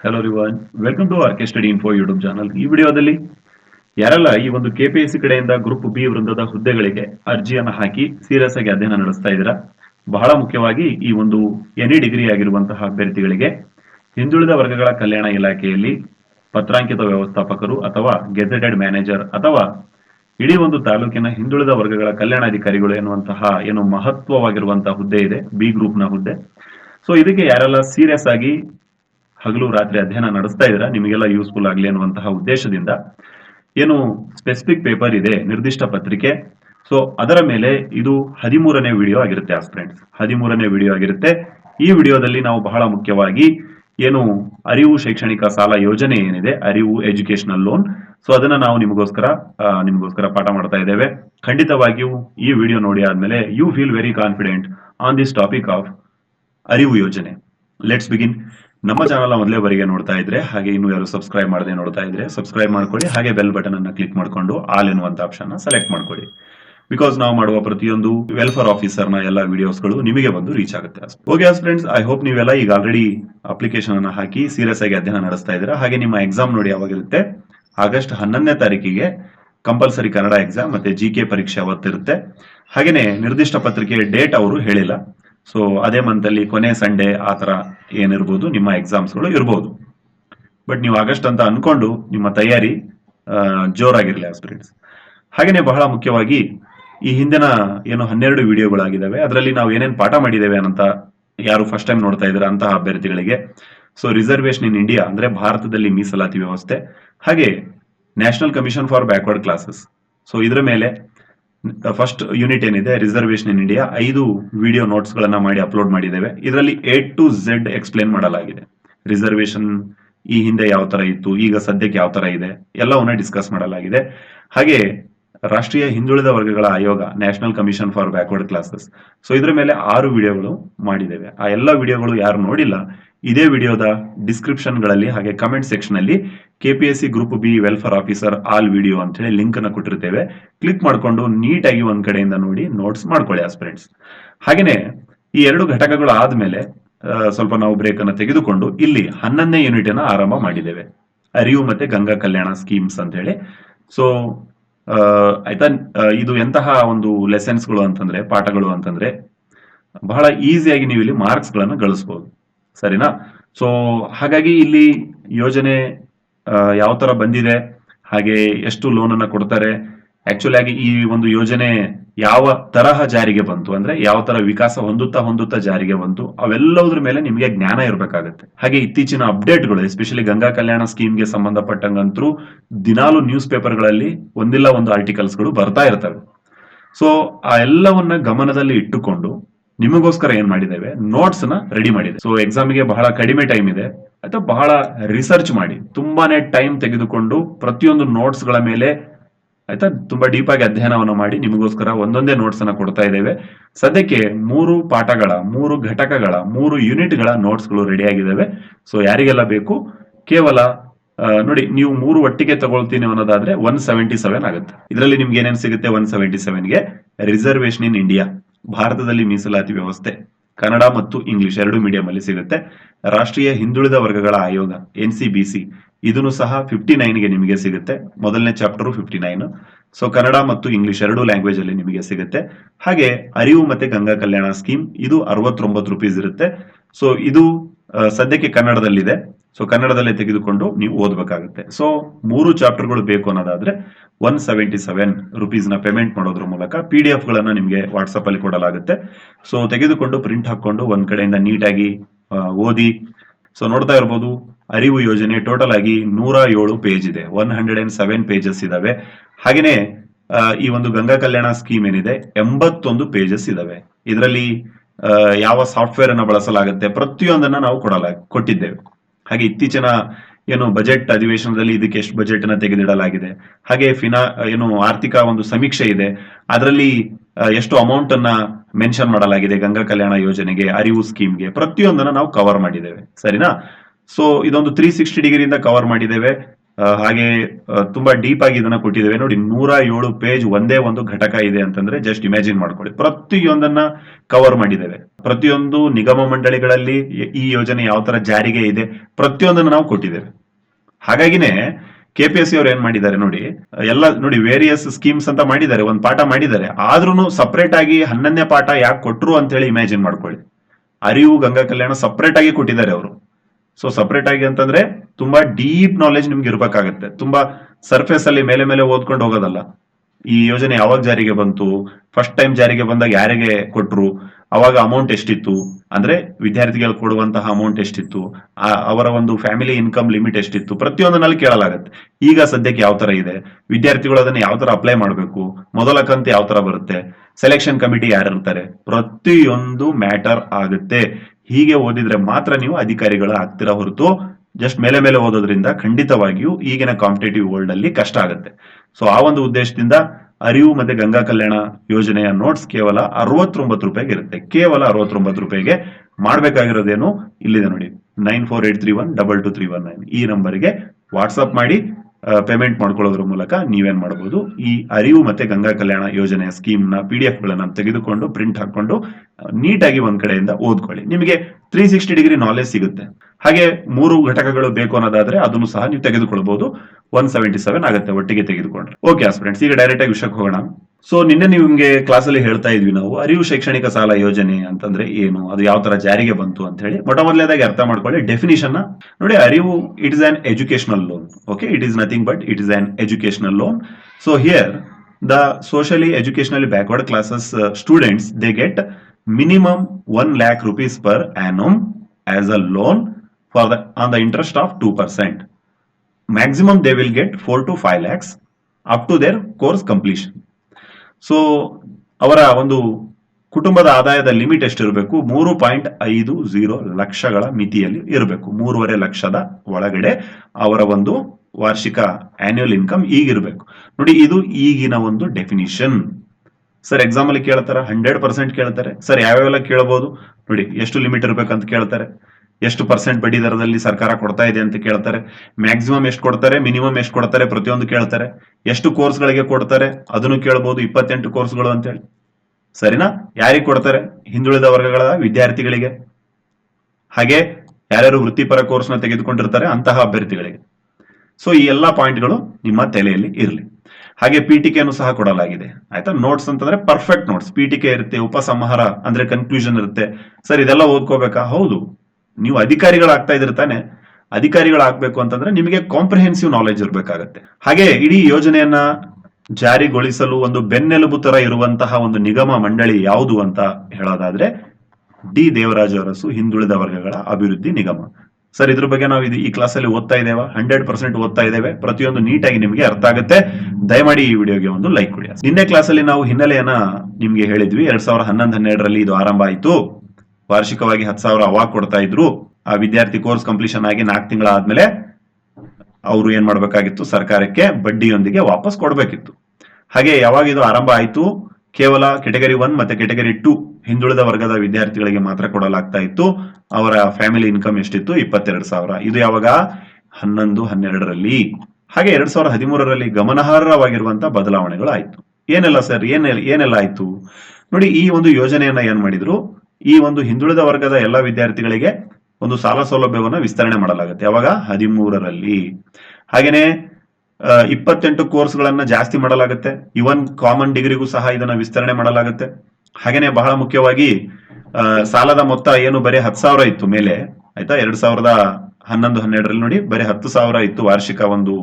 Hello ರಿವಾನ್ welcome to RK study info youtube channel ಈ ವಿಡಿಯೋದಲ್ಲಿ ಯಾರೆಲ್ಲ ಈ ಒಂದು ಕೆಪಿಎಸ್ಸಿ ಕಡೆಯಿಂದ ಗ್ರೂಪ್ ಬಿ ವೃಂದದ ಹುದ್ದೆಗಳಿಗೆ ಅರ್ಜಿಯನ್ನು ಹಾಕಿ ಸೀರಿಯಸ್ ಆಗಿ ಅಧ್ಯಯನ ನಡೆಸ್ತಾ ಇದ್ದೀರಾ? ಬಹಳ ಮುಖ್ಯವಾಗಿ ಈ ಒಂದು ಎನಿ ಡಿಗ್ರಿ ಆಗಿರುವಂತಹ ಅಭ್ಯರ್ಥಿಗಳಿಗೆ ಹಿಂದುಳಿದ ವರ್ಗಗಳ ಕಲ್ಯಾಣ ಇಲಾಖೆಯಲ್ಲಿ ಪತ್ರಾಂಕಿತ ವ್ಯವಸ್ಥಾಪಕರು ಅಥವಾ ಗೆಜೆಟೆಡ್ ಮ್ಯಾನೇಜರ್ ಅಥವಾ ಇಡೀ ಒಂದು ತಾಲೂಕಿನ ಹಿಂದುಳಿದ ವರ್ಗಗಳ ಕಲ್ಯಾಣಾಧಿಕಾರಿಗಳು ಎನ್ನುವಂತಹ ಏನು ಮಹತ್ವವಾಗಿರುವಂತಹ ಹುದ್ದೆ ಇದೆ ಬಿ ಗ್ರೂಪ್ನ ಹುದ್ದೆ. ಸೊ ಇದಕ್ಕೆ ಯಾರೆಲ್ಲ ಸೀರಿಯಸ್ ಆಗಿ ಹಗಲು ರಾತ್ರಿ ಅಧ್ಯಯನ ನಡೆಸ್ತಾ ಇದ್ದೀರಾ ನಿಮಗೆಲ್ಲ ಯೂಸ್ಫುಲ್ ಆಗಲಿ ಅನ್ನುವಂತಹ ಉದ್ದೇಶದಿಂದ ಏನು ಸ್ಪೆಸಿಫಿಕ್ ಪೇಪರ್ ಇದೆ, ನಿರ್ದಿಷ್ಟ ಪತ್ರಿಕೆ. ಸೊ ಅದರ ಮೇಲೆ ಇದು ಹದಿಮೂರನೇ ವಿಡಿಯೋ ಆಗಿರುತ್ತೆ ಫ್ರೆಂಡ್ಸ್ ಹದಿಮೂರನೇ ವಿಡಿಯೋ ಆಗಿರುತ್ತೆ. ಈ ವಿಡಿಯೋದಲ್ಲಿ ನಾವು ಬಹಳ ಮುಖ್ಯವಾಗಿ ಏನು ಅರಿವು ಶೈಕ್ಷಣಿಕ ಸಾಲ ಯೋಜನೆ ಏನಿದೆ, ಅರಿವು ಎಜುಕೇಶನಲ್ ಲೋನ್ ಸೊ ಅದನ್ನ ನಾವು ನಿಮಗೋಸ್ಕರ ನಿಮಗೋಸ್ಕರ ಪಾಠ ಮಾಡ್ತಾ ಇದ್ದೇವೆ. ಖಂಡಿತವಾಗಿಯೂ ಈ ವಿಡಿಯೋ ನೋಡಿ ಆದ್ಮೇಲೆ you feel very confident on this topic of Arivu ಯೋಜನೆ. ಲೆಟ್ಸ್ ಬಿಗಿನ್ ನಮ್ಮ ಚಾನಲ್ ಮೊದಲೇ ಬರಿಗೆ ನೋಡ್ತಾ ಇದ್ರೆ, ಹಾಗೆ ಇನ್ನು ಯಾರು ಸಬ್ಸ್ಕ್ರೈಬ್ ಮಾಡದೆ ನೋಡ್ತಾ ಇದ್ರೆ ಸಬ್ಸ್ಕ್ರೈಬ್ ಮಾಡ್ಕೊಳ್ಳಿ, ಹಾಗೆ ಬೆಲ್ ಬಟನ್ ಅನ್ನ ಕ್ಲಿಕ್ ಮಾಡ್ಕೊಂಡು ಆಲ್ ಎನ್ನುವಂತ ಆಪ್ಷನ್ ಸೆಲೆಕ್ಟ್ ಮಾಡ್ಕೊಳ್ಳಿ. ಬಿಕಾಸ್ ನಾವು ಮಾಡುವ ಪ್ರತಿಯೊಂದು ವೆಲ್ಫೇರ್ ಆಫೀಸರ್ನ ಎಲ್ಲ ವಿಡಿಯೋಸ್ಗಳು ನಿಮಗೆ ಬಂದು ರೀಚ್ ಆಗುತ್ತೆ. ಓಕೆ ಫ್ರೆಂಡ್ಸ್ ಐ ಹೋಪ್ ನೀವೆಲ್ಲ ಈಗ ಆಲ್ರೆಡಿ ಅಪ್ಲಿಕೇಶನ್ ಅನ್ನ ಹಾಕಿ ಸೀರಿಯಸ್ ಆಗಿ ಅಧ್ಯಯನ ನಡೆಸ್ತಾ ಇದ್ದೀರಾ. ಹಾಗೆ ನಿಮ್ಮ ಎಕ್ಸಾಮ್ ನೋಡಿ ಯಾವಾಗಿರುತ್ತೆ ಆಗಸ್ಟ್ ಹನ್ನೊಂದನೇ ತಾರೀಕಿಗೆ ಕಂಪಲ್ಸರಿ ಕನ್ನಡ ಎಕ್ಸಾಮ್ ಮತ್ತೆ ಜಿ ಪರೀಕ್ಷೆ ಅವತ್ತಿರುತ್ತೆ ಹಾಗೇನೆ ನಿರ್ದಿಷ್ಟ ಪತ್ರಿಕೆ ಡೇಟ್ ಅವರು ಹೇಳಿಲ್ಲ. ಸೊ ಅದೇ ಮಂತಲ್ಲಿ ಕೊನೆ ಸಂಡೇ ಆ ಥರ ಏನಿರ್ಬೋದು, ನಿಮ್ಮ ಎಕ್ಸಾಮ್ಸ್ಗಳು ಇರ್ಬೋದು. ಬಟ್ ನೀವು ಆಗಸ್ಟ್ ಅಂತ ಅನ್ಕೊಂಡು ನಿಮ್ಮ ತಯಾರಿ ಜೋರಾಗಿರಲಿ ಆಸ್ಪಿರೆಂಟ್ಸ್ ಹಾಗೇನೆ ಬಹಳ ಮುಖ್ಯವಾಗಿ ಈ ಹಿಂದಿನ ಏನು ಹನ್ನೆರಡು ವಿಡಿಯೋಗಳಾಗಿದ್ದಾವೆ. ಅದರಲ್ಲಿ ನಾವು ಏನೇನು ಪಾಠ ಮಾಡಿದ್ದೇವೆ ಅಂತ ಯಾರು ಫಸ್ಟ್ ಟೈಮ್ ನೋಡ್ತಾ ಇದ್ದಾರೆ ಅಂತಹ ಅಭ್ಯರ್ಥಿಗಳಿಗೆ. ಸೊ ರಿಸರ್ವೇಶನ್ ಇನ್ ಇಂಡಿಯಾ ಅಂದ್ರೆ ಭಾರತದಲ್ಲಿ ಮೀಸಲಾತಿ ವ್ಯವಸ್ಥೆ. ಹಾಗೆ national commission for backward classes so ಇದ್ರ ಮೇಲೆ ಫಸ್ಟ್ ಯೂನಿಟ್ ಏನಿದೆ ರಿಸರ್ವೇಶನ್ ಇನ್ ಇಂಡಿಯಾ ಐದು ವಿಡಿಯೋ ನೋಟ್ಸ್ ಗಳನ್ನ ಮಾಡಿ ಅಪ್ಲೋಡ್ ಮಾಡಿದ್ದೇವೆ. ಇದರಲ್ಲಿ ಎ ಟು ಝೆಡ್ ಎಕ್ಸ್ಪ್ಲೇನ್ ಮಾಡಲಾಗಿದೆ. ರಿಸರ್ವೇಶನ್ ಈ ಹಿಂದೆ ಯಾವ ತರ ಇತ್ತು, ಈಗ ಸದ್ಯಕ್ಕೆ ಯಾವ ತರ ಇದೆ, ಎಲ್ಲವನ್ನ ಡಿಸ್ಕಸ್ ಮಾಡಲಾಗಿದೆ. ಹಾಗೆ ರಾಷ್ಟ್ರೀಯ ಹಿಂದುಳಿದ ವರ್ಗಗಳ ಆಯೋಗ national commission for backward classes so ಇದ್ರ ಮೇಲೆ ಆರು ವಿಡಿಯೋಗಳು ಮಾಡಿದ್ದೇವೆ. ಆ ಎಲ್ಲ ವಿಡಿಯೋಗಳು ಯಾರು ನೋಡಿಲ್ಲ ಇದೇ ವಿಡಿಯೋದ ಡಿಸ್ಕ್ರಿಪ್ಷನ್ಗಳಲ್ಲಿ ಹಾಗೆ ಕಮೆಂಟ್ ಸೆಕ್ಷನ್ ಅಲ್ಲಿ KPSC group B welfare officer all video ಅಂತ ಹೇಳಿ ಲಿಂಕ್ ಅನ್ನ ಕೊಟ್ಟಿರ್ತೇವೆ. ಕ್ಲಿಕ್ ಮಾಡ್ಕೊಂಡು ನೀಟಾಗಿ ಒಂದ್ ಕಡೆಯಿಂದ ನೋಡಿ, ನೋಟ್ಸ್ ಮಾಡ್ಕೊಳ್ಳಿ ಆಸ್ಪಿರೆಂಟ್ಸ್ ಹಾಗೇನೆ ಈ ಎರಡು ಘಟಕಗಳು ಆದ್ಮೇಲೆ ಸ್ವಲ್ಪ ನಾವು ಬ್ರೇಕ್ ಅನ್ನ ತೆಗೆದುಕೊಂಡು ಇಲ್ಲಿ ಹನ್ನೊಂದನೇ ಯೂನಿಟ್ ಅನ್ನ ಆರಂಭ ಮಾಡಿದ್ದೇವೆ. ಅರಿವು ಮತ್ತೆ ಗಂಗಾ ಕಲ್ಯಾಣ ಸ್ಕೀಮ್ಸ್ ಅಂತ ಹೇಳಿ. ಸೊ ಆಯ್ತಾ ಇದು ಎಂತಹ ಒಂದು ಲೆಸನ್ಸ್ಗಳು ಅಂತಂದ್ರೆ, ಪಾಠಗಳು ಅಂತಂದ್ರೆ ಬಹಳ ಈಸಿಯಾಗಿ ನೀವು ಇಲ್ಲಿ ಮಾರ್ಕ್ಸ್ ಗಳನ್ನ ಗಳಿಸಬಹುದು ಸರಿನಾ? ಸೊ ಹಾಗಾಗಿ ಇಲ್ಲಿ ಯೋಜನೆ ಯಾವ ತರ ಬಂದಿದೆ, ಹಾಗೆ ಎಷ್ಟು ಲೋನ್ ಅನ್ನ ಕೊಡ್ತಾರೆ ಆಕ್ಚುಲಿ ಆಗಿ ಈ ಒಂದು ಯೋಜನೆ ಯಾವ ತರಹ ಜಾರಿಗೆ ಬಂತು ಅಂದ್ರೆ ಯಾವ ತರ ವಿಕಾಸ ಹೊಂದುತ್ತಾ ಹೊಂದುತ್ತಾ ಜಾರಿಗೆ ಬಂತು ಅವೆಲ್ಲದ್ರ ಮೇಲೆ ನಿಮಗೆ ಜ್ಞಾನ ಇರಬೇಕಾಗುತ್ತೆ. ಹಾಗೆ ಇತ್ತೀಚಿನ ಅಪ್ಡೇಟ್ಗಳು ಎಸ್ಪೆಷಲಿ ಗಂಗಾ ಕಲ್ಯಾಣ ಸ್ಕೀಮ್ಗೆ ಸಂಬಂಧಪಟ್ಟಂಗಂತರೂ, ದಿನಾಲು ನ್ಯೂಸ್ ಪೇಪರ್ಗಳಲ್ಲಿ ಒಂದಿಲ್ಲ ಒಂದು ಆರ್ಟಿಕಲ್ಸ್ಗಳು ಬರ್ತಾ ಇರ್ತವೆ. ಸೊ ಆ ಎಲ್ಲವನ್ನ ಗಮನದಲ್ಲಿ ಇಟ್ಟುಕೊಂಡು ನಿಮಗೋಸ್ಕರ ಏನ್ ಮಾಡಿದ್ದೇವೆ? ನೋಟ್ಸ್ನ ರೆಡಿ ಮಾಡಿದೆ ಸೊ ಎಕ್ಸಾಮಿಗೆ ಬಹಳ ಕಡಿಮೆ ಟೈಮ್ ಇದೆ. ಅಥವಾ ಬಹಳ ರಿಸರ್ಚ್ ಮಾಡಿ. ತುಂಬಾನೇ ಟೈಮ್ ತೆಗೆದುಕೊಂಡು ಪ್ರತಿಯೊಂದು ನೋಟ್ಸ್ಗಳ ಮೇಲೆ ಆಯ್ತಾ, ತುಂಬಾ ಡೀಪ್ ಆಗಿ ಅಧ್ಯಯನವನ್ನು ಮಾಡಿ ನಿಮಗೋಸ್ಕರ ಒಂದೊಂದೇ ನೋಟ್ಸ್ ಅನ್ನ ಕೊಡ್ತಾ ಇದ್ದೇವೆ. ಸದ್ಯಕ್ಕೆ ಮೂರು ಪಾಠಗಳ, ಮೂರು ಘಟಕಗಳ, ಮೂರು ಯೂನಿಟ್ಗಳ ನೋಟ್ಸ್ಗಳು ರೆಡಿ ಆಗಿದ್ದಾವೆ. ಸೊ ಯಾರಿಗೆಲ್ಲ ಬೇಕು? ಕೇವಲ ನೋಡಿ, ನೀವು ಮೂರು ಒಟ್ಟಿಗೆ ತಗೊಳ್ತೀನಿ ಅನ್ನೋದಾದ್ರೆ ಒನ್ ಸೆವೆಂಟಿ ಸೆವೆನ್ ಆಗುತ್ತೆ. ಇದರಲ್ಲಿ ನಿಮ್ಗೆ ಏನೇನು ಸಿಗುತ್ತೆ? ಒನ್ ಸೆವೆಂಟಿ ಸೆವೆನ್ಗೆ ರಿಸರ್ವೇಶನ್ ಇನ್ ಇಂಡಿಯಾ ಭಾರತದಲ್ಲಿ ಮೀಸಲಾತಿ ವ್ಯವಸ್ಥೆ, ಕನ್ನಡ ಮತ್ತು ಇಂಗ್ಲಿಷ್ ಎರಡು ಮೀಡಿಯಂ ಅಲ್ಲಿ ಸಿಗುತ್ತೆ. ರಾಷ್ಟ್ರೀಯ ಹಿಂದುಳಿದ ವರ್ಗಗಳ ಆಯೋಗ ಎನ್ ಸಿ ಬಿ ಸಿ ಇದನ್ನು ಸಹ ಫಿಫ್ಟಿ ಗೆ ನಿಮಗೆ ಸಿಗುತ್ತೆ. ಮೊದಲನೇ chapter fifty nine so Kannada ಮತ್ತು ಇಂಗ್ಲಿಷ್ ಎರಡು ಲ್ಯಾಂಗ್ವೇಜ್ ಅಲ್ಲಿ ನಿಮಗೆ ಸಿಗುತ್ತೆ. ಹಾಗೆ ಅರಿವು ಮತ್ತೆ ಗಂಗಾ ಕಲ್ಯಾಣ ಸ್ಕೀಮ್ ಇದು ಅರವತ್ತೊಂಬತ್ತು ರುಪೀಸ್ ಇರುತ್ತೆ. ಸೊ ಇದು ಸದ್ಯಕ್ಕೆ ಕನ್ನಡದಲ್ಲಿದೆ. ಸೊ ಕನ್ನಡದಲ್ಲೇ ತೆಗೆದುಕೊಂಡು ನೀವು ಓದಬೇಕಾಗುತ್ತೆ. ಸೊ ಮೂರು ಚಾಪ್ಟರ್ಗಳು ಬೇಕು ಅನ್ನೋದಾದ್ರೆ ಒನ್ ಸೆವೆಂಟಿ ಸೆವೆನ್ ರುಪೀಸ್ನ ಪೇಮೆಂಟ್ ಮಾಡೋದ್ರ ಮೂಲಕ ಪಿ ಡಿ ಎಫ್ ಗಳನ್ನ ನಿಮಗೆ ವಾಟ್ಸಪ್ಪಲ್ಲಿ ಕೊಡಲಾಗುತ್ತೆ. ಸೊ ತೆಗೆದುಕೊಂಡು ಪ್ರಿಂಟ್ ಹಾಕೊಂಡು ಒಂದ್ ಕಡೆಯಿಂದ ನೀಟಾಗಿ ಓದಿ. ಸೊ ನೋಡ್ತಾ ಇರ್ಬೋದು ಅರಿವು ಯೋಜನೆ ಟೋಟಲ್ ಆಗಿ ನೂರ ಏಳು ಪೇಜ್ ಇದೆ. One hundred and seven pages ಇದಾವೆ. ಹಾಗೇನೆ ಆ, ಈ ಒಂದು ಗಂಗಾ ಕಲ್ಯಾಣ ಸ್ಕೀಮ್ ಏನಿದೆ ಎಂಬತ್ತೊಂದು ಪೇಜಸ್ ಇದಾವೆ. ಇದರಲ್ಲಿ ಯಾವ ಸಾಫ್ಟ್ವೇರ್ ಅನ್ನ ಬಳಸಲಾಗುತ್ತೆ ಪ್ರತಿಯೊಂದನ್ನ ನಾವು ಕೊಡಲ ಕೊಟ್ಟಿದ್ದೇವೆ. ಹಾಗೆ ಇತ್ತೀಚಿನ, ಏನು ಬಜೆಟ್ ಅಧಿವೇಶನದಲ್ಲಿ ಇದಕ್ಕೆ ಎಷ್ಟು ಬಜೆಟ್ ಅನ್ನ ತೆಗೆದಿಡಲಾಗಿದೆ. ಹಾಗೆ ಫಿನಾ ಏನು ಆರ್ಥಿಕ ಒಂದು ಸಮೀಕ್ಷೆ ಇದೆ. ಅದರಲ್ಲಿ ಎಷ್ಟು ಅಮೌಂಟ್ ಅನ್ನ ಮೆನ್ಷನ್ ಮಾಡಲಾಗಿದೆ ಗಂಗಾ ಕಲ್ಯಾಣ ಯೋಜನೆಗೆ, ಅರಿವು ಸ್ಕೀಮ್ಗೆ, ಪ್ರತಿಯೊಂದನ್ನ ನಾವು ಕವರ್ ಮಾಡಿದ್ದೇವೆ. ಸರಿನಾ? ಸೊ ಇದೊಂದು ತ್ರೀ ಸಿಕ್ಸ್ಟಿ ಡಿಗ್ರಿಯಿಂದ ಕವರ್ ಮಾಡಿದ್ದೇವೆ. ಹಾಗೆ ತುಂಬಾ ಡೀಪ್ ಆಗಿ ಇದನ್ನ ಕೊಟ್ಟಿದ್ದೇವೆ. ನೋಡಿ, ನೂರ ಏಳು ಪೇಜ್ ಒಂದೇ ಒಂದು ಘಟಕ ಇದೆ ಅಂತಂದ್ರೆ ಜಸ್ಟ್ ಇಮ್ಯಾಜಿನ್ ಮಾಡ್ಕೊಳ್ಳಿ. ಪ್ರತಿಯೊಂದನ್ನ ಕವರ್ ಮಾಡಿದ್ದೇವೆ. ಪ್ರತಿಯೊಂದು ನಿಗಮ ಮಂಡಳಿಗಳಲ್ಲಿ ಈ ಯೋಜನೆ ಯಾವ ತರ ಜಾರಿಗೆ ಇದೆ, ಪ್ರತಿಯೊಂದನ್ನ ನಾವು ಕೊಟ್ಟಿದ್ದೇವೆ. ಹಾಗಾಗಿನೇ ಕೆಪಿಎಸ್ಸಿ ಅವ್ರು ಏನ್ ಮಾಡಿದ್ದಾರೆ ನೋಡಿ, ಎಲ್ಲ ನೋಡಿ ವೇರಿಯಸ್ ಸ್ಕೀಮ್ಸ್ ಅಂತ ಮಾಡಿದ್ದಾರೆ, ಒಂದು ಪಾಠ ಮಾಡಿದ್ದಾರೆ. ಆದ್ರೂ ಸಪರೇಟ್ ಆಗಿ ಹನ್ನೊಂದನೇ ಪಾಠ ಯಾಕೆ ಕೊಟ್ರು ಅಂತ ಹೇಳಿ ಇಮ್ಯಾಜಿನ್ ಮಾಡ್ಕೊಳ್ಳಿ. ಅರಿವು, ಗಂಗಾ ಕಲ್ಯಾಣ ಸಪರೇಟ್ ಆಗಿ ಕೊಟ್ಟಿದ್ದಾರೆ ಅವರು. ಸೊ ಸಪರೇಟ್ ಆಗಿ ಅಂತಂದ್ರೆ ತುಂಬಾ ಡೀಪ್ ನಾಲೆಜ್ ನಿಮ್ಗೆ ಇರಬೇಕಾಗತ್ತೆ. ತುಂಬಾ ಸರ್ಫೇಸ್ ಅಲ್ಲಿ ಮೇಲೆ ಮೇಲೆ ಓದ್ಕೊಂಡು ಹೋಗೋದಲ್ಲ. ಈ ಯೋಜನೆ ಯಾವಾಗ ಜಾರಿಗೆ ಬಂತು? ಫಸ್ಟ್ ಟೈಮ್ ಜಾರಿಗೆ ಬಂದಾಗ ಯಾರಿಗೆ ಕೊಟ್ರು? ಅವಾಗ ಅಮೌಂಟ್ ಎಷ್ಟಿತ್ತು? ಅಂದ್ರೆ ವಿದ್ಯಾರ್ಥಿಗಳು ಕೊಡುವಂತಹ ಅಮೌಂಟ್ ಎಷ್ಟಿತ್ತು? ಅವರ ಒಂದು ಫ್ಯಾಮಿಲಿ ಇನ್ಕಮ್ ಲಿಮಿಟ್ ಎಷ್ಟಿತ್ತು? ಪ್ರತಿಯೊಂದನಲ್ಲಿ ಕೇಳಲಾಗತ್ತೆ. ಈಗ ಸದ್ಯಕ್ಕೆ ಯಾವ ತರ ಇದೆ? ವಿದ್ಯಾರ್ಥಿಗಳು ಅದನ್ನ ಯಾವ ತರ ಅಪ್ಲೈ ಮಾಡಬೇಕು? ಮೊದಲ ಕಂತು ಯಾವ ತರ ಬರುತ್ತೆ? ಸೆಲೆಕ್ಷನ್ ಕಮಿಟಿ ಯಾರು ಇರ್ತಾರೆ ಪ್ರತಿಯೊಂದು ಮ್ಯಾಟರ್ ಆಗುತ್ತೆ. ಹೀಗೆ ಓದಿದ್ರೆ ಮಾತ್ರ ನೀವು ಅಧಿಕಾರಿಗಳ ಆಗ್ತಿರ ಹೊರತು ಜಸ್ಟ್ ಮೇಲೆ ಮೇಲೆ ಓದೋದ್ರಿಂದ ಖಂಡಿತವಾಗಿಯೂ ಈಗಿನ ಕಾಂಪಿಟೇಟಿವ್ ವರ್ಲ್ಡ್ ಅಲ್ಲಿ ಕಷ್ಟ ಆಗುತ್ತೆ. ಸೊ ಆ ಒಂದು ಉದ್ದೇಶದಿಂದ ಅರಿವು ಮತ್ತೆ ಗಂಗಾ ಕಲ್ಯಾಣ ಯೋಜನೆಯ ನೋಟ್ಸ್ ಕೇವಲ ಅರವತ್ತೊಂಬತ್ತು ರೂಪಾಯಿಗೆ ಇರುತ್ತೆ. ಕೇವಲ ಅರವತ್ತೊಂಬತ್ತು ರೂಪಾಯಿಗೆ ಮಾಡಬೇಕಾಗಿರೋದೇನು ಇಲ್ಲಿದೆ ನೋಡಿ. Nine four eight three one double two three one nine ಈ ನಂಬರ್ಗೆ ವಾಟ್ಸ್ಆಪ್ ಮಾಡಿ. ಪೇಮೆಂಟ್ ಮಾಡ್ಕೊಳ್ಳೋದ್ರ ಮೂಲಕ ನೀವೇನ್ ಮಾಡಬಹುದು ಈ ಅರಿವು ಮತ್ತೆ ಗಂಗಾ ಕಲ್ಯಾಣ ಯೋಜನೆ ಸ್ಕೀಮ್ನ ಪಿ ಡಿ ಎಫ್ ಗಳನ್ನ ತೆಗೆದುಕೊಂಡು ಪ್ರಿಂಟ್ ಹಾಕೊಂಡು ನೀಟಾಗಿ ಒಂದ್ ಕಡೆಯಿಂದ ಓದ್ಕೊಳ್ಳಿ. ನಿಮಗೆ ತ್ರೀ ಸಿಕ್ಸ್ಟಿ ಡಿಗ್ರಿ ನಾಲೆಜ್ ಸಿಗುತ್ತೆ. ಹಾಗೆ ಮೂರು ಘಟಕಗಳು ಬೇಕು ಅನ್ನೋದಾದ್ರೆ ಅದನ್ನು ಸಹ ನೀವು ತೆಗೆದುಕೊಳ್ಬಹುದು ಒನ್ ಸೆವೆಂಟಿ ಸೆವೆನ್ ಆಗುತ್ತೆ ಒಟ್ಟಿಗೆ ತೆಗೆದುಕೊಂಡ್ರೆ. ಓಕೆ ಫ್ರೆಂಡ್ಸ್ ಈಗ ಡೈರೆಕ್ಟ್ ಆಗಿ ವಿಷಯಕ್ಕೆ ಹೋಗೋಣ. ಸೊ ನಿನ್ನೆ ನಿಮ್ಗೆ ಕ್ಲಾಸ್ ಅಲ್ಲಿ ಹೇಳ್ತಾ ಇದ್ವಿ ನಾವು, ಅರಿವು ಶೈಕ್ಷಣಿಕ ಸಾಲ ಯೋಜನೆ ಅಂತಂದ್ರೆ ಏನು, ಅದು ಯಾವ ತರ ಜಾರಿಗೆ ಬಂತು ಅಂತ ಹೇಳಿ. ಮೊಟ್ಟ ಮೊದಲನೇದಾಗಿ ಅರ್ಥ ಮಾಡ್ಕೊಳ್ಳಿ ಡೆಫಿನಿಷನ್ ನೋಡಿ, Arivu it is an educational loan okay it is nothing but it is an educational loan so here the socially educational backward classes students they get minimum one lakh rupees per annum as a loan for the on the interest of two percent maximum they will get four to five lakhs up to their course completion so ಅವರ ಒಂದು ಕುಟುಂಬದ ಆದಾಯದ limit ಎಷ್ಟಿರಬೇಕು? ಮೂರು point ಐದು zero ಲಕ್ಷಗಳ ಮಿತಿಯಲ್ಲಿ ಇರಬೇಕು. ಮೂರುವರೆ ಲಕ್ಷದ ಒಳಗಡೆ ಅವರ ಒಂದು ವಾರ್ಷಿಕ ಆನ್ಯುವಲ್ ಇನ್ಕಮ್ ಈಗಿರಬೇಕು. ನೋಡಿ, ಇದು ಈಗಿನ ಒಂದು ಡೆಫಿನಿಷನ್ ಸರ್ ಎಕ್ಸಾಮ್ ಅಲ್ಲಿ ಕೇಳ್ತಾರೆ? ಹಂಡ್ರೆಡ್ ಪರ್ಸೆಂಟ್ ಕೇಳ್ತಾರೆ. ಸರ್, ಯಾವ್ಯಾವೆಲ್ಲ ಕೇಳಬಹುದು ನೋಡಿ, ಎಷ್ಟು ಲಿಮಿಟ್ ಇರಬೇಕಂತ ಕೇಳ್ತಾರೆ. ಎಷ್ಟು ಪರ್ಸೆಂಟ್ ಬಡ್ಡಿ ದರದಲ್ಲಿ ಸರ್ಕಾರ ಕೊಡ್ತಾ ಇದೆ ಅಂತ ಕೇಳ್ತಾರೆ. ಮ್ಯಾಕ್ಸಿಮಮ್ ಎಷ್ಟು ಕೊಡ್ತಾರೆ? ಮಿನಿಮಮ್ ಎಷ್ಟು ಕೊಡ್ತಾರೆ? ಪ್ರತಿಯೊಂದು ಕೇಳ್ತಾರೆ. ಎಷ್ಟು ಕೋರ್ಸ್ಗಳಿಗೆ ಕೊಡ್ತಾರೆ? ಅದನ್ನು ಕೇಳಬಹುದು ಇಪ್ಪತ್ತೆಂಟು ಕೋರ್ಸ್ಗಳು ಅಂತೇಳಿ ಸರಿನಾ? ಯಾರಿಗೆ ಕೊಡ್ತಾರೆ? ಹಿಂದುಳಿದ ವರ್ಗಗಳ ವಿದ್ಯಾರ್ಥಿಗಳಿಗೆ. ಹಾಗೆ ಯಾರ್ಯಾರು ವೃತ್ತಿಪರ ಕೋರ್ಸ್ನ ತೆಗೆದುಕೊಂಡಿರ್ತಾರೆ ಅಂತಹ ಅಭ್ಯರ್ಥಿಗಳಿಗೆ. ಸೊ ಈ ಎಲ್ಲಾ ಪಾಯಿಂಟ್ಗಳು ನಿಮ್ಮ ತಲೆಯಲ್ಲಿ ಇರಲಿ. ಹಾಗೆ ಪೀಠಿಕೆಯನ್ನು ಸಹ ಕೊಡಲಾಗಿದೆ. ಆಯ್ತಾ? ನೋಟ್ಸ್ ಅಂತಂದ್ರೆ ಪರ್ಫೆಕ್ಟ್ ನೋಟ್ಸ್ ಪೀಠಿಕೆ ಇರುತ್ತೆ, ಉಪಸಂಹಾರ ಅಂದ್ರೆ ಕನ್ಕ್ಲೂಷನ್ ಇರುತ್ತೆ. ಸರ್, ಇದೆಲ್ಲ ಓದ್ಕೋಬೇಕಾ? ಹೌದು. ನೀವು ಅಧಿಕಾರಿಗಳಾಗ್ತಾ ಇದ್ರೆ ತಾನೆ ಅಧಿಕಾರಿಗಳಾಗ್ಬೇಕು ಅಂತಂದ್ರೆ ನಿಮಗೆ ಕಾಂಪ್ರಿಹೆನ್ಸಿವ್ ನಾಲೆಜ್ ಇರಬೇಕಾಗತ್ತೆ. ಹಾಗೆ ಇಡೀ ಯೋಜನೆಯನ್ನ ಜಾರಿಗೊಳಿಸಲು ಒಂದು ಬೆನ್ನೆಲುಬು ತರ ಇರುವಂತಹ ಒಂದು ನಿಗಮ ಮಂಡಳಿ ಯಾವುದು ಅಂತ ಹೇಳೋದಾದ್ರೆ ಡಿ ದೇವರಾಜ ಅರಸು ಹಿಂದುಳಿದ ವರ್ಗಗಳ ಅಭಿವೃದ್ಧಿ ನಿಗಮ. ಸರ್, ಇದ್ರ ಬಗ್ಗೆ ನಾವು ಇದು ಈ ಕ್ಲಾಸ್ ಅಲ್ಲಿ ಓದ್ತಾ ಇದ್ದೇವೆ, ಹಂಡ್ರೆಡ್ ಪರ್ಸೆಂಟ್ ಓದ್ತಾ ಇದ್ದೇವೆ. ಪ್ರತಿಯೊಂದು ನೀಟಾಗಿ ನಿಮಗೆ ಅರ್ಥ ಆಗುತ್ತೆ. ದಯಮಾಡಿ ಈ ವಿಡಿಯೋಗೆ ಒಂದು ಲೈಕ್ ಕೊಡಿ. ನಿನ್ನೆ ಕ್ಲಾಸ್ ಅಲ್ಲಿ ನಾವು ಹಿನ್ನೆಲೆಯನ್ನ ನಿಮ್ಗೆ ಹೇಳಿದ್ವಿ. ಎರಡ್ ಸಾವಿರದ ಹನ್ನೊಂದು ಹನ್ನೆರಡರಲ್ಲಿ ಇದು ಆರಂಭ ಆಯಿತು. ವಾರ್ಷಿಕವಾಗಿ ಹತ್ತು ಸಾವಿರ ಅವಾಗ ಕೊಡ್ತಾ ಇದ್ರು, ಆ ವಿದ್ಯಾರ್ಥಿ ಕೋರ್ಸ್ ಕಂಪ್ಲೀಷನ್ ಆಗಿ ನಾಲ್ಕು ತಿಂಗಳಾದ್ಮೇಲೆ ಅವರು ಏನ್ ಮಾಡ್ಬೇಕಾಗಿತ್ತು, ಸರ್ಕಾರಕ್ಕೆ ಬಡ್ಡಿಯೊಂದಿಗೆ ವಾಪಸ್ ಕೊಡಬೇಕಿತ್ತು. ಹಾಗೆ ಯಾವಾಗ ಇದು ಆರಂಭ ಆಯಿತು, ಕೇವಲ ಕೆಟಗರಿ ಒನ್ ಮತ್ತೆ ಕೆಟಗರಿ ಟು ಹಿಂದುಳಿದ ವರ್ಗದ ವಿದ್ಯಾರ್ಥಿಗಳಿಗೆ ಮಾತ್ರ ಕೊಡಲಾಗ್ತಾ ಇತ್ತು. ಅವರ ಫ್ಯಾಮಿಲಿ ಇನ್ಕಮ್ ಎಷ್ಟಿತ್ತು? ಇಪ್ಪತ್ತೆರಡು ಸಾವಿರ. ಇದು ಯಾವಾಗ? ಹನ್ನೊಂದು, ಹನ್ನೆರಡರಲ್ಲಿ. ಹಾಗೆ ಎರಡ್ ಸಾವಿರದ ಹದಿಮೂರರಲ್ಲಿ ಗಮನಾರ್ಹವಾಗಿರುವಂತಹ ಬದಲಾವಣೆಗಳು ಆಯ್ತು ಏನೆಲ್ಲ ಸರ್? ಏನೆಲ್ಲ ಏನೆಲ್ಲ ಆಯ್ತು? ನೋಡಿ, ಈ ಒಂದು ಯೋಜನೆಯನ್ನ ಏನ್ ಮಾಡಿದ್ರು? ಈ ಒಂದು ಹಿಂದುಳಿದ ವರ್ಗದ ಎಲ್ಲ ವಿದ್ಯಾರ್ಥಿಗಳಿಗೆ ಒಂದು ಸಾಲ ಸೌಲಭ್ಯವನ್ನ ವಿಸ್ತರಣೆ ಮಾಡಲಾಗುತ್ತೆ. ಯಾವಾಗ? ಹದಿಮೂರರಲ್ಲಿ. ಹಾಗೇನೆ ಆ, ಇಪ್ಪತ್ತೆಂಟು ಕೋರ್ಸ್ಗಳನ್ನ ಜಾಸ್ತಿ ಮಾಡಲಾಗುತ್ತೆ. ಇವನ್ ಕಾಮನ್ ಡಿಗ್ರಿಗೂ ಸಹ ಇದನ್ನ ವಿಸ್ತರಣೆ ಮಾಡಲಾಗುತ್ತೆ. ಹಾಗೇನೆ ಬಹಳ ಮುಖ್ಯವಾಗಿ ಸಾಲದ ಮೊತ್ತ ಏನು? ಬರೀ ಹತ್ತು ಸಾವಿರ ಇತ್ತು ಮೇಲೆ. ಆಯ್ತಾ? ಎರಡ್ ಸಾವಿರದ ಹನ್ನೊಂದು ಹನ್ನೆರಡರಲ್ಲಿ ನೋಡಿ ಬರೀ ಹತ್ತು ಸಾವಿರ ಇತ್ತು ವಾರ್ಷಿಕ ಒಂದು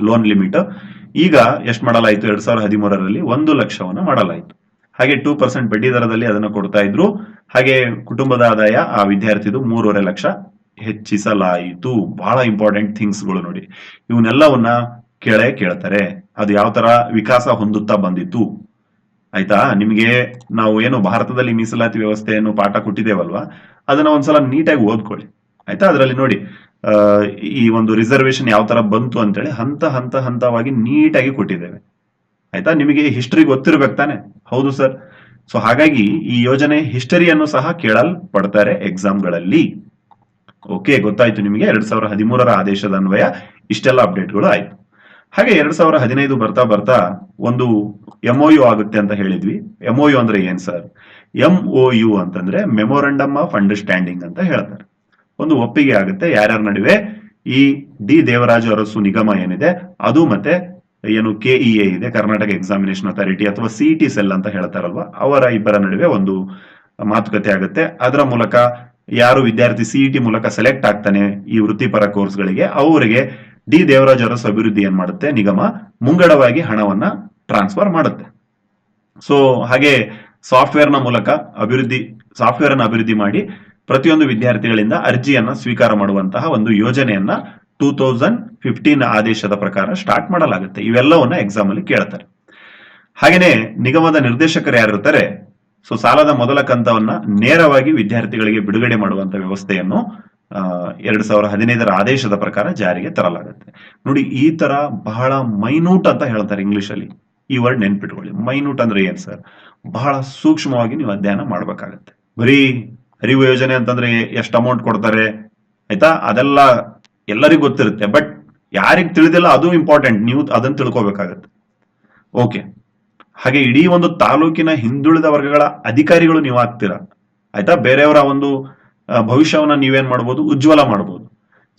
ಲೋನ್ ಲಿಮಿಟ್. ಈಗ ಎಷ್ಟು ಮಾಡಲಾಯಿತು? ಎರಡ್ ಸಾವಿರದ ಹದಿಮೂರರಲ್ಲಿ ಒಂದು ಲಕ್ಷವನ್ನ ಮಾಡಲಾಯಿತು. ಹಾಗೆ ಟೂ ಪರ್ಸೆಂಟ್ ಬಡ್ಡಿ ದರದಲ್ಲಿ ಅದನ್ನು ಕೊಡ್ತಾ ಇದ್ರು. ಹಾಗೆ ಕುಟುಂಬದ ಆದಾಯ ಆ ವಿದ್ಯಾರ್ಥಿದು ಮೂರುವರೆ ಲಕ್ಷ ಹೆಚ್ಚಿಸಲಾಯಿತು. ಬಹಳ ಇಂಪಾರ್ಟೆಂಟ್ ಥಿಂಗ್ಸ್ಗಳು ನೋಡಿ. ಇವನ್ನೆಲ್ಲವನ್ನ ಕೇಳೇ ಕೇಳ್ತಾರೆ. ಅದು ಯಾವ ತರ ವಿಕಾಸ ಹೊಂದುತ್ತಾ ಬಂದಿತ್ತು. ಆಯ್ತಾ? ನಿಮಗೆ ನಾವು ಏನು ಭಾರತದಲ್ಲಿ ಮೀಸಲಾತಿ ವ್ಯವಸ್ಥೆಯನ್ನು ಪಾಠ ಕೊಟ್ಟಿದ್ದೇವಲ್ವಾ? ಅದನ್ನ ಒಂದ್ಸಲ ನೀಟಾಗಿ ಓದ್ಕೊಳ್ಳಿ. ಆಯ್ತಾ? ಅದರಲ್ಲಿ ನೋಡಿ ಈ ಒಂದು ರಿಸರ್ವೇಶನ್ ಯಾವ ತರ ಬಂತು ಅಂತೇಳಿ ಹಂತ ಹಂತ ಹಂತವಾಗಿ ನೀಟಾಗಿ ಕೊಟ್ಟಿದ್ದೇವೆ. ಆಯ್ತಾ? ನಿಮಗೆ ಹಿಸ್ಟರಿ ಗೊತ್ತಿರ್ಬೇಕು ತಾನೆ? ಹೌದು ಸರ್ ಸೊ ಹಾಗಾಗಿ ಈ ಯೋಜನೆ ಹಿಸ್ಟರಿಯನ್ನು ಸಹ ಕೇಳಲ್ಪಡ್ತಾರೆ ಎಕ್ಸಾಮ್ಗಳಲ್ಲಿ ಓಕೆ ಗೊತ್ತಾಯ್ತು ನಿಮಗೆ. ಎರಡ್ ಸಾವಿರ ಹದಿಮೂರರ ಆದೇಶದ ಅನ್ವಯ. ಇಷ್ಟೆಲ್ಲ ಅಪ್ಡೇಟ್ಗಳು ಆಯ್ತು. ಹಾಗೆ ಎರಡ್ ಸಾವಿರ ಹದಿನೈದು ಬರ್ತಾ ಬರ್ತಾ ಒಂದು ಎಂ ಯು ಆಗುತ್ತೆ ಅಂತ ಹೇಳಿದ್ವಿ. ಎಂ ಯು ಅಂದ್ರೆ ಏನ್ ಸರ್ ಎಂ ಒ ಯು ಅಂತಂದ್ರೆ ಮೆಮೊರಂಡಮ್ ಆಫ್ ಅಂಡರ್ಸ್ಟ್ಯಾಂಡಿಂಗ್ ಅಂತ ಹೇಳ್ತಾರೆ. ಒಂದು ಒಪ್ಪಿಗೆ ಆಗುತ್ತೆ. ಯಾರ್ಯಾರ ನಡುವೆ? ಈ ಡಿ ದೇವರಾಜು ಅರಸು ನಿಗಮ ಏನಿದೆ? ಅದು ಮತ್ತೆ ಏನು ಕೆ ಇ ಎ ಇದೆ ಕರ್ನಾಟಕ ಎಕ್ಸಾಮಿನೇಷನ್ ಅಥಾರಿಟಿ ಅಥವಾ ಸಿ ಟಿ ಸೆಲ್ ಅಂತ ಹೇಳ್ತಾರಲ್ವ? ಅವರ ಇಬ್ಬರ ನಡುವೆ ಒಂದು ಮಾತುಕತೆ ಆಗುತ್ತೆ. ಅದರ ಮೂಲಕ ಯಾರು ವಿದ್ಯಾರ್ಥಿ ಸಿಇಟಿ ಮೂಲಕ ಸೆಲೆಕ್ಟ್ ಆಗ್ತಾನೆ ಈ ವೃತ್ತಿಪರ ಕೋರ್ಸ್ಗಳಿಗೆ, ಅವರಿಗೆ ಡಿ ದೇವರಾಜ್ ಅರಸ್ ಅಭಿವೃದ್ಧಿ ಏನ್ ಮಾಡುತ್ತೆ? ನಿಗಮ ಮುಂಗಡವಾಗಿ ಹಣವನ್ನ ಟ್ರಾನ್ಸ್ಫರ್ ಮಾಡುತ್ತೆ. ಸೊ ಹಾಗೆ ಸಾಫ್ಟ್ವೇರ್ನ ಮೂಲಕ ಅಭಿವೃದ್ಧಿ ಸಾಫ್ಟ್ವೇರ್ ಅನ್ನು ಅಭಿವೃದ್ಧಿ ಮಾಡಿ ಪ್ರತಿಯೊಂದು ವಿದ್ಯಾರ್ಥಿಗಳಿಂದ ಅರ್ಜಿಯನ್ನ ಸ್ವೀಕಾರ ಮಾಡುವಂತಹ ಒಂದು ಯೋಜನೆಯನ್ನ ಟೂ ತೌಸಂಡ್ ಫಿಫ್ಟೀನ್ ಆದೇಶದ ಪ್ರಕಾರ ಸ್ಟಾರ್ಟ್ ಮಾಡಲಾಗುತ್ತೆ. ಇವೆಲ್ಲವನ್ನ ಎಕ್ಸಾಮ್ ಅಲ್ಲಿ ಕೇಳ್ತಾರೆ. ಹಾಗೇನೆ ನಿಗಮದ ನಿರ್ದೇಶಕರು ಯಾರಿರ್ತಾರೆ ಸೊ ಸಾಲದ ಮೊದಲ ಕಂತವನ್ನ ನೇರವಾಗಿ ವಿದ್ಯಾರ್ಥಿಗಳಿಗೆ ಬಿಡುಗಡೆ ಮಾಡುವಂತ ವ್ಯವಸ್ಥೆಯನ್ನು ಎರಡ್ ಸಾವಿರ ಹದಿನೈದರ ಆದೇಶದ ಪ್ರಕಾರ ಜಾರಿಗೆ ತರಲಾಗುತ್ತೆ. ನೋಡಿ, ಈ ತರ ಬಹಳ ಮೈನ್ಯೂಟ್ ಅಂತ ಹೇಳ್ತಾರೆ ಇಂಗ್ಲಿಷ್ ಅಲ್ಲಿ. ಈ ವರ್ಡ್ ನೆನ್ಪಿಟ್ಕೊಳ್ಳಿ. ಮೈನ್ಯೂಟ್ ಅಂದ್ರೆ ಏನ್ ಸರ್ ಬಹಳ ಸೂಕ್ಷ್ಮವಾಗಿ ನೀವು ಅಧ್ಯಯನ ಮಾಡ್ಬೇಕಾಗತ್ತೆ. ಬರೀ ಅರಿವು ಯೋಜನೆ ಅಂತಂದ್ರೆ ಎಷ್ಟು ಅಮೌಂಟ್ ಕೊಡ್ತಾರೆ? ಆಯ್ತಾ? ಅದೆಲ್ಲ ಎಲ್ಲರಿಗೂ ಗೊತ್ತಿರುತ್ತೆ. ಬಟ್ ಯಾರಿಗೆ ತಿಳಿದಿಲ್ಲ ಅದು ಇಂಪಾರ್ಟೆಂಟ್ ನೀವು ಅದನ್ನ ತಿಳ್ಕೊಬೇಕಾಗತ್ತೆ. ಓಕೆ ಹಾಗೆ ಇಡೀ ಒಂದು ತಾಲೂಕಿನ ಹಿಂದುಳಿದ ವರ್ಗಗಳ ಅಧಿಕಾರಿಗಳು ನೀವು ಆಗ್ತೀರಾ? ಆಯ್ತಾ? ಬೇರೆಯವರ ಒಂದು ಭವಿಷ್ಯವನ್ನು ನೀವೇನ್ ಮಾಡ್ಬೋದು? ಉಜ್ವಲ ಮಾಡ್ಬೋದು.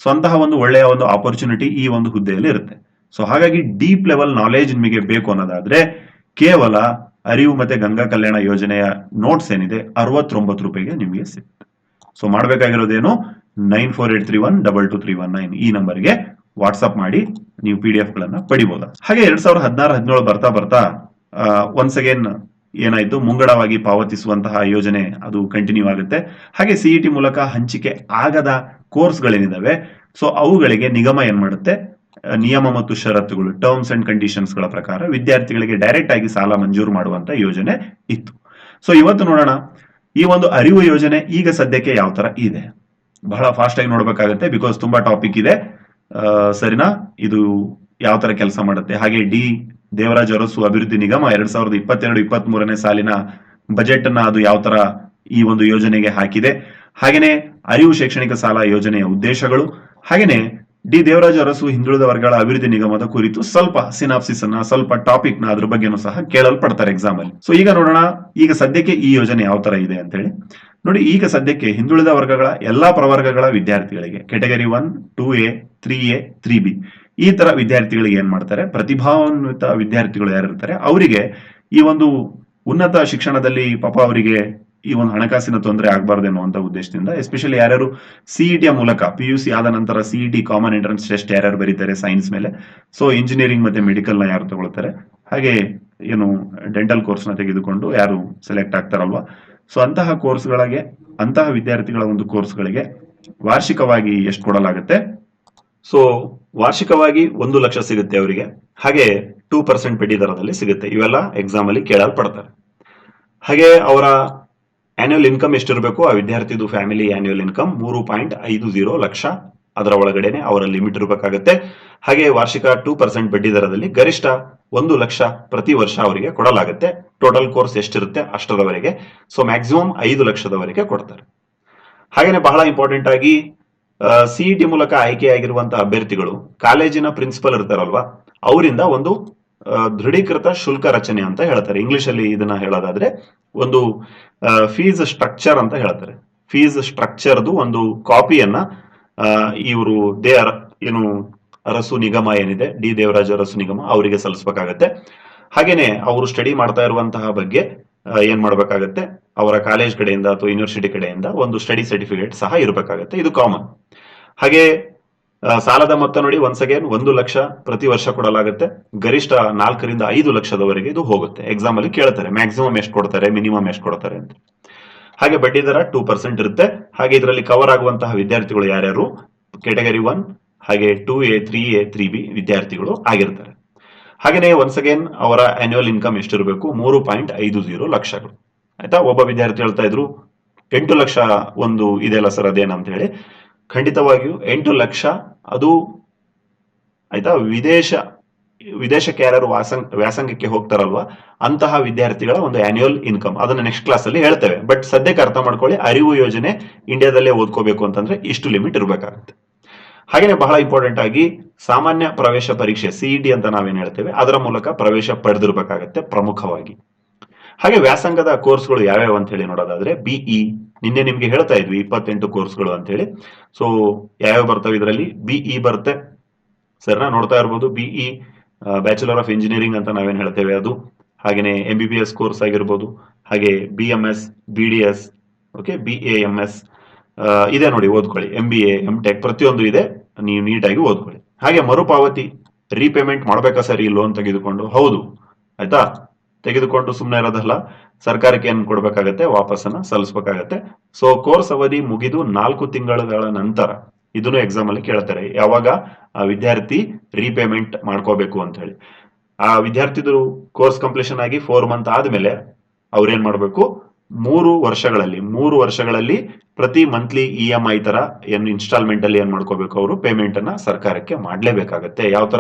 ಸೊ ಅಂತಹ ಒಂದು ಒಳ್ಳೆಯ ಒಂದು ಆಪರ್ಚುನಿಟಿ ಈ ಒಂದು ಹುದ್ದೆಯಲ್ಲಿ ಇರುತ್ತೆ. ಸೊ ಹಾಗಾಗಿ ಡೀಪ್ ಲೆವೆಲ್ ನಾಲೆಜ್ ನಿಮಗೆ ಬೇಕು ಅನ್ನೋದಾದ್ರೆ ಕೇವಲ ಅರಿವು ಮತ್ತೆ ಗಂಗಾ ಕಲ್ಯಾಣ ಯೋಜನೆಯ ನೋಟ್ಸ್ ಏನಿದೆ ಅರವತ್ತೊಂಬತ್ತು ರೂಪಾಯಿಗೆ ನಿಮಗೆ ಸಿಗುತ್ತೆ. So ಮಾಡಬೇಕಾಗಿರೋದೇನು? Nine four eight three one double two three one nine ಈ ನಂಬರ್ಗೆ ವಾಟ್ಸ್ಆಪ್ ಮಾಡಿ ನೀವು ಪಿ ಡಿ ಎಫ್ ಗಳನ್ನ ಪಡಿಬಹುದು ಹಾಗೆ ಎರಡ್ ಸಾವಿರದ ಹದಿನಾರು, ಹದಿನೇಳು ಬರ್ತಾ ಬರ್ತಾ ಒನ್ಸ್ ಅಗೇನ್ ಏನಾಯ್ತು? ಮುಂಗಡವಾಗಿ ಪಾವತಿಸುವಂತಹ ಯೋಜನೆ ಅದು ಕಂಟಿನ್ಯೂ ಆಗುತ್ತೆ. ಹಾಗೆ ಸಿಇಟಿ ಮೂಲಕ ಹಂಚಿಕೆ ಆಗದ ಕೋರ್ಸ್ಗಳೇನಿದಾವೆ ಸೊ ಅವುಗಳಿಗೆ ನಿಗಮ ಏನ್ ಮಾಡುತ್ತೆ? ನಿಯಮ ಮತ್ತು ಷರತ್ತುಗಳು ಟರ್ಮ್ಸ್ ಅಂಡ್ ಕಂಡೀಷನ್ಸ್ಗಳ ಪ್ರಕಾರ ವಿದ್ಯಾರ್ಥಿಗಳಿಗೆ ಡೈರೆಕ್ಟ್ ಆಗಿ ಸಾಲ ಮಂಜೂರು ಮಾಡುವಂತ ಯೋಜನೆ ಇತ್ತು. ಸೊ ಇವತ್ತು ನೋಡೋಣ. ಈ ಒಂದು ಅರಿವು ಯೋಜನೆ ಈಗ ಸದ್ಯಕ್ಕೆ ಯಾವ ತರ ಇದೆ? ಬಹಳ ಫಾಸ್ಟ್ ಆಗಿ ನೋಡ್ಬೇಕಾಗತ್ತೆ ಬಿಕಾಸ್ ತುಂಬಾ ಟಾಪಿಕ್ ಇದೆ. ಸರಿನಾ? ಇದು ಯಾವ ತರ ಕೆಲಸ ಮಾಡುತ್ತೆ? ಹಾಗೆ ಡಿ ದೇವರಾಜ್ ಅರಸು ಅಭಿವೃದ್ಧಿ ನಿಗಮ ಎರಡ್ ಸಾವಿರದ ಇಪ್ಪತ್ತೆರಡು ಇಪ್ಪತ್ತ್ ಮೂರನೇ ಸಾಲಿನ ಬಜೆಟ್ ಅನ್ನ ಅದು ಯಾವ ತರ ಈ ಒಂದು ಯೋಜನೆಗೆ ಹಾಕಿದೆ? ಹಾಗೇನೆ ಅರಿವು ಶೈಕ್ಷಣಿಕ ಸಾಲ ಯೋಜನೆಯ ಉದ್ದೇಶಗಳು, ಹಾಗೇನೆ ಡಿ. ದೇವರಾಜ ಅರಸು ಹಿಂದುಳಿದ ವರ್ಗಗಳ ಅಭಿವೃದ್ಧಿ ನಿಗಮದ ಕುರಿತು ಸ್ವಲ್ಪ ಸಿನಾಪ್ಸಿಸ್ ಅನ್ನ, ಸ್ವಲ್ಪ ಟಾಪಿಕ್ನ ಅದ್ರ ಬಗ್ಗೆನೂ ಸಹ ಕೇಳಲ್ಪಡ್ತಾರೆ ಎಕ್ಸಾಮ್ ಅಲ್ಲಿ. ಸೊ ಈಗ ನೋಡೋಣ, ಈಗ ಸದ್ಯಕ್ಕೆ ಈ ಯೋಜನೆ ಯಾವ ತರ ಇದೆ ಅಂತ ಹೇಳಿ. ನೋಡಿ, ಈಗ ಸದ್ಯಕ್ಕೆ ಹಿಂದುಳಿದ ವರ್ಗಗಳ ಎಲ್ಲಾ ಪ್ರವರ್ಗಗಳ ವಿದ್ಯಾರ್ಥಿಗಳಿಗೆ category one two A three A three B ಈ ತರ ವಿದ್ಯಾರ್ಥಿಗಳಿಗೆ ಏನ್ ಮಾಡ್ತಾರೆ? ಪ್ರತಿಭಾನ್ವಿತ ವಿದ್ಯಾರ್ಥಿಗಳು ಯಾರಿರ್ತಾರೆ? ಅವರಿಗೆ ಈ ಒಂದು ಉನ್ನತ ಶಿಕ್ಷಣದಲ್ಲಿ ಪಾಪ ಅವರಿಗೆ ಈ ಒಂದು ಹಣಕಾಸಿನ ತೊಂದರೆ ಆಗಬಾರ್ದು ಅಂತ ಉದ್ದೇಶದಿಂದ ಎಸ್ಪೆಷಲಿ ಯಾರ್ಯಾರು ಸಿಇಟಿಯ ಮೂಲಕ ಪಿ ಯು ಸಿ ಆದ ನಂತರ ಸಿಇಟಿ ಕಾಮನ್ ಎಂಟ್ರೆನ್ಸ್ ಟೆಸ್ಟ್ ಯಾರ್ಯಾರು ಬರೀತಾರೆ ಸೈನ್ಸ್ ಮೇಲೆ. ಸೊ ಇಂಜಿನಿಯರಿಂಗ್ ಮತ್ತೆ ಮೆಡಿಕಲ್ನ ಯಾರು ತಗೊಳ್ತಾರೆ? ಹಾಗೆ ಏನು ಡೆಂಟಲ್ ಕೋರ್ಸ್ನ ತೆಗೆದುಕೊಂಡು ಯಾರು ಸೆಲೆಕ್ಟ್ ಆಗ್ತಾರಲ್ವಾ? ಸೊ ಅಂತಹ ಕೋರ್ಸ್ಗಳಿಗೆ ಅಂತಹ ವಿದ್ಯಾರ್ಥಿಗಳ ಒಂದು ಕೋರ್ಸ್ಗಳಿಗೆ ವಾರ್ಷಿಕವಾಗಿ ಎಷ್ಟು ಕೊಡಲಾಗುತ್ತೆ? ಸೊ ವಾರ್ಷಿಕವಾಗಿ ಒಂದು ಲಕ್ಷ ಸಿಗುತ್ತೆ ಅವರಿಗೆ. ಹಾಗೆ ಟೂ ಪರ್ಸೆಂಟ್ ಬಡ್ಡಿ ದರದಲ್ಲಿ ಸಿಗುತ್ತೆ. ಇವೆಲ್ಲ ಎಕ್ಸಾಮ್ ಅಲ್ಲಿ ಕೇಳಲ್ಪಡ್ತಾರೆ. ಹಾಗೆ ಅವರ ಆನ್ಯುವಲ್ ಇನ್ಕಮ್ ಎಷ್ಟಿರಬೇಕು? ಆ ವಿದ್ಯಾರ್ಥಿದು ಫ್ಯಾಮಿಲಿ ಆನ್ಯುವಲ್ ಇನ್ಕಮ್ ಮೂರು ಪಾಯಿಂಟ್ ಐದು ಜೀರೋ ಲಕ್ಷ. ಅದರ ಒಳಗಡೆನೆ ಅವರ ಲಿಮಿಟ್ ಇರಬೇಕಾಗುತ್ತೆ. ಹಾಗೆ ವಾರ್ಷಿಕ ಟೂ ಪರ್ಸೆಂಟ್ ಬಡ್ಡಿ ದರದಲ್ಲಿ ಗರಿಷ್ಠ ಒಂದು ಲಕ್ಷ ಪ್ರತಿ ವರ್ಷ ಅವರಿಗೆ ಕೊಡಲಾಗುತ್ತೆ. ಟೋಟಲ್ ಕೋರ್ಸ್ ಎಷ್ಟಿರುತ್ತೆ? ಅಷ್ಟರವರೆಗೆ. ಸೊ ಮ್ಯಾಕ್ಸಿಮಮ್ ಐದು ಲಕ್ಷದವರೆಗೆ ಕೊಡ್ತಾರೆ. ಹಾಗೇನೆ ಬಹಳ ಇಂಪಾರ್ಟೆಂಟ್ ಆಗಿ ಸಿಇಟಿ ಮೂಲಕ ಆಯ್ಕೆಯಾಗಿರುವಂತಹ ಅಭ್ಯರ್ಥಿಗಳು, ಕಾಲೇಜಿನ ಪ್ರಿನ್ಸಿಪಲ್ ಇರ್ತಾರಲ್ವಾ, ಅವರಿಂದ ಒಂದು ದೃಢೀಕೃತ ಶುಲ್ಕ ರಚನೆ ಅಂತ ಹೇಳ್ತಾರೆ. ಇಂಗ್ಲಿಷ್ ಅಲ್ಲಿ ಇದನ್ನ ಹೇಳೋದಾದ್ರೆ ಒಂದು ಫೀಸ್ ಸ್ಟ್ರಕ್ಚರ್ ಅಂತ ಹೇಳ್ತಾರೆ. ಫೀಸ್ ಸ್ಟ್ರಕ್ಚರ್ದು ಒಂದು ಕಾಪಿಯನ್ನ ಇವರು ದೇ ಆರ್ ಏನು, ಅರಸು ನಿಗಮ ಏನಿದೆ, ಡಿ ದೇವರಾಜ ಅರಸು ನಿಗಮ ಅವರಿಗೆ ಸಲ್ಲಿಸಬೇಕಾಗತ್ತೆ. ಹಾಗೇನೆ ಅವರು ಸ್ಟಡಿ ಮಾಡ್ತಾ ಇರುವಂತಹ ಬಗ್ಗೆ ಏನ್ ಮಾಡ್ಬೇಕಾಗತ್ತೆ? ಅವರ ಕಾಲೇಜ್ ಕಡೆಯಿಂದ ಅಥವಾ ಯೂನಿವರ್ಸಿಟಿ ಕಡೆಯಿಂದ ಒಂದು ಸ್ಟಡಿ ಸರ್ಟಿಫಿಕೇಟ್ ಸಹ ಇರಬೇಕಾಗತ್ತೆ. ಇದು ಕಾಮನ್ ಹಾಗೆ ಸಾಲದ ಮೊತ್ತ ನೋಡಿ ಒನ್ಸ್ ಅಗೇನ್ ಒಂದು ಲಕ್ಷ ಪ್ರತಿ ವರ್ಷ ಕೊಡಲಾಗುತ್ತೆ. ಗರಿಷ್ಠ ನಾಲ್ಕರಿಂದ ಐದು ಲಕ್ಷದವರೆಗೆ ಇದು ಹೋಗುತ್ತೆ. ಎಕ್ಸಾಮ್ ಅಲ್ಲಿ ಕೇಳ್ತಾರೆ ಮ್ಯಾಕ್ಸಿಮಮ್ ಎಷ್ಟು ಕೊಡ್ತಾರೆ ಮಿನಿಮಮ್ ಎಷ್ಟು ಕೊಡ್ತಾರೆ ಅಂತ. ಹಾಗೆ ಬಡ್ಡಿ ದರ ಟೂ ಪರ್ಸೆಂಟ್ ಇರುತ್ತೆ. ಹಾಗೆ ಇದರಲ್ಲಿ ಕವರ್ ಆಗುವಂತಹ ವಿದ್ಯಾರ್ಥಿಗಳು ಯಾರ್ಯಾರು? ಕೆಟಗರಿ ಒನ್ ಹಾಗೆ two A three A three B ವಿದ್ಯಾರ್ಥಿಗಳು ಆಗಿರ್ತಾರೆ. ಹಾಗೇನೆ ಒನ್ಸ್ ಅಗೇನ್ ಅವರ ಆನ್ಯುವಲ್ ಇನ್ಕಮ್ ಎಷ್ಟಿರಬೇಕು? ಮೂರು ಪಾಯಿಂಟ್ ಐದು ಜೀರೋ ಲಕ್ಷಗಳು. ಆಯ್ತಾ? ಒಬ್ಬ ವಿದ್ಯಾರ್ಥಿ ಹೇಳ್ತಾ ಇದ್ರು, ಎಂಟು ಲಕ್ಷ ಒಂದು ಇದೆಲ್ಲ ಸರ್ ಅದೇನಂತ ಹೇಳಿ ಖಂಡಿತವಾಗಿಯೂ ಎಂಟು ಲಕ್ಷ. ಅದು ಆಯ್ತಾ, ವಿದೇಶ ವಿದೇಶಕ್ಕೆ ಯಾರು ವ್ಯಾಸಂಗ ವ್ಯಾಸಂಗಕ್ಕೆ ಹೋಗ್ತಾರಲ್ವಾ? ಅಂತಹ ವಿದ್ಯಾರ್ಥಿಗಳ ಒಂದು ಆನ್ಯುವಲ್ ಇನ್ಕಮ್ ಅದನ್ನ ನೆಕ್ಸ್ಟ್ ಕ್ಲಾಸ್ ಅಲ್ಲಿ ಹೇಳ್ತೇವೆ. ಬಟ್ ಸದ್ಯಕ್ಕೆ ಅರ್ಥ ಮಾಡ್ಕೊಳ್ಳಿ, ಅರಿವು ಯೋಜನೆ ಇಂಡಿಯಾದಲ್ಲೇ ಓದ್ಕೋಬೇಕು ಅಂತಂದ್ರೆ ಇಷ್ಟು ಲಿಮಿಟ್ ಇರಬೇಕಾಗುತ್ತೆ. ಹಾಗೆ ಬಹಳ ಇಂಪಾರ್ಟೆಂಟ್ ಆಗಿ ಸಾಮಾನ್ಯ ಪ್ರವೇಶ ಪರೀಕ್ಷೆ ಸಿಇಟಿ ಅಂತ ನಾವೇನ್ ಹೇಳ್ತೇವೆ, ಅದರ ಮೂಲಕ ಪ್ರವೇಶ ಪಡೆದಿರ್ಬೇಕಾಗತ್ತೆ ಪ್ರಮುಖವಾಗಿ. ಹಾಗೆ ವ್ಯಾಸಂಗದ ಕೋರ್ಸ್ಗಳು ಯಾವ್ಯಾವ ಅಂತ ಹೇಳಿ ನೋಡೋದಾದ್ರೆ ಬಿಇ ನಿನ್ನೆ ನಿಮ್ಗೆ ಹೇಳ್ತಾ ಇದ್ವಿ ಇಪ್ಪತ್ತೆಂಟು ಕೋರ್ಸ್ಗಳು ಅಂತ ಹೇಳಿ ಸೊ ಯಾವ್ಯಾವ ಬರ್ತವೆ ಇದರಲ್ಲಿ? ಬಿಇ ಬರುತ್ತೆ. ಸರ್ನ ನೋಡ್ತಾ ಇರ್ಬೋದು. ಬಿಇ ಬ್ಯಾಚುಲರ್ ಆಫ್ ಇಂಜಿನಿಯರಿಂಗ್ ಅಂತ ನಾವೇನ್ ಹೇಳ್ತೇವೆ ಅದು. ಹಾಗೇನೆ M B B S course ಆಗಿರ್ಬೋದು. ಹಾಗೆ B M S B D S okay B A M S ಇದೆ ನೋಡಿ, ಓದ್ಕೊಳ್ಳಿ. M B A M tech ಪ್ರತಿಯೊಂದು ಇದೆ. ನೀವು ನೀಟಾಗಿ ಓದ್ಕೊಳ್ಳಿ. ಹಾಗೆ ಮರುಪಾವತಿ ರೀಪೇಮೆಂಟ್ ಮಾಡ್ಬೇಕಾ ಸರ್ ಈ ಲೋನ್ ತೆಗೆದುಕೊಂಡು? ಹೌದು. ಆಯ್ತಾ? ತೆಗೆದುಕೊಂಡು ಸುಮ್ಮನೆ ಇರೋದಲ್ಲ. ಸರ್ಕಾರಕ್ಕೆ ಏನ್ ಕೊಡ್ಬೇಕಾಗತ್ತೆ? ವಾಪಸ್ಸನ್ನ ಸಲ್ಲಿಸ್ಬೇಕಾಗತ್ತೆ. ಸೊ ಕೋರ್ಸ್ ಅವಧಿ ಮುಗಿದು ನಾಲ್ಕು ತಿಂಗಳುಗಳ ನಂತರ ಇದನ್ನು ಎಕ್ಸಾಮ್ ಅಲ್ಲಿ ಕೇಳ್ತಾರೆ. ಯಾವಾಗ? ಆ ವಿದ್ಯಾರ್ಥಿ ರೀಪೇಮೆಂಟ್ ಮಾಡ್ಕೋಬೇಕು ಅಂತ ಹೇಳಿ. ಆ ವಿದ್ಯಾರ್ಥಿದು ಕೋರ್ಸ್ ಕಂಪ್ಲೀಷನ್ ಆಗಿ ಫೋರ್ ಮಂತ್ ಆದ್ಮೇಲೆ ಅವ್ರೇನ್ ಮಾಡ್ಬೇಕು? ಮೂರು ವರ್ಷಗಳಲ್ಲಿ ಮೂರು ವರ್ಷಗಳಲ್ಲಿ ಪ್ರತಿ ಮಂತ್ಲಿ ಇ ಎಂ ಐ ತರ ಏನ್ ಇನ್ಸ್ಟಾಲ್ಮೆಂಟ್ ಅಲ್ಲಿ ಏನ್ ಮಾಡ್ಕೋಬೇಕು ಅವರು? ಪೇಮೆಂಟ್ ಅನ್ನ ಸರ್ಕಾರಕ್ಕೆ ಮಾಡ್ಲೇಬೇಕಾಗತ್ತೆ. ಯಾವ ತರ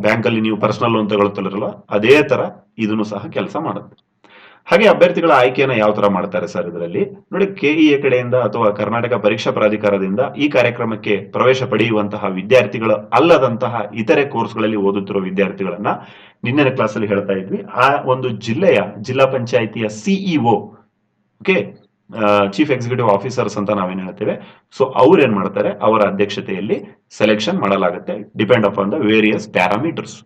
ಬ್ಯಾಂಕ್ ಅಲ್ಲಿ ನೀವು ಪರ್ಸನಲ್ ಲೋನ್ ತಗೊಳ್ತಿರಲ್ಲ ಅದೇ ತರ ಇದನ್ನು ಸಹ ಕೆಲಸ ಮಾಡುತ್ತೆ. ಹಾಗೆ ಅಭ್ಯರ್ಥಿಗಳ ಆಯ್ಕೆಯನ್ನು ಯಾವ ತರ ಮಾಡ್ತಾರೆ ಸರ್ ಇದರಲ್ಲಿ? ನೋಡಿ ಕೆಇಎ ಕಡೆಯಿಂದ ಅಥವಾ ಕರ್ನಾಟಕ ಪರೀಕ್ಷಾ ಪ್ರಾಧಿಕಾರದಿಂದ ಈ ಕಾರ್ಯಕ್ರಮಕ್ಕೆ ಪ್ರವೇಶ ಪಡೆಯುವಂತಹ ವಿದ್ಯಾರ್ಥಿಗಳು ಅಲ್ಲದಂತಹ ಇತರೆ ಕೋರ್ಸ್ಗಳಲ್ಲಿ ಓದುತ್ತಿರುವ ವಿದ್ಯಾರ್ಥಿಗಳನ್ನ ನಿನ್ನೆ ಕ್ಲಾಸ್ ಅಲ್ಲಿ ಹೇಳ್ತಾ ಇದ್ವಿ. ಆ ಒಂದು ಜಿಲ್ಲೆಯ ಜಿಲ್ಲಾ ಪಂಚಾಯಿತಿಯ CEO okay chief executive officers ಅಂತ ನಾವೇನ್ ಹೇಳ್ತೇವೆ. ಸೊ ಅವ್ರು ಏನ್ ಮಾಡ್ತಾರೆ? ಅವರ ಅಧ್ಯಕ್ಷತೆಯಲ್ಲಿ ಸೆಲೆಕ್ಷನ್ ಮಾಡಲಾಗುತ್ತೆ depend upon the various parameters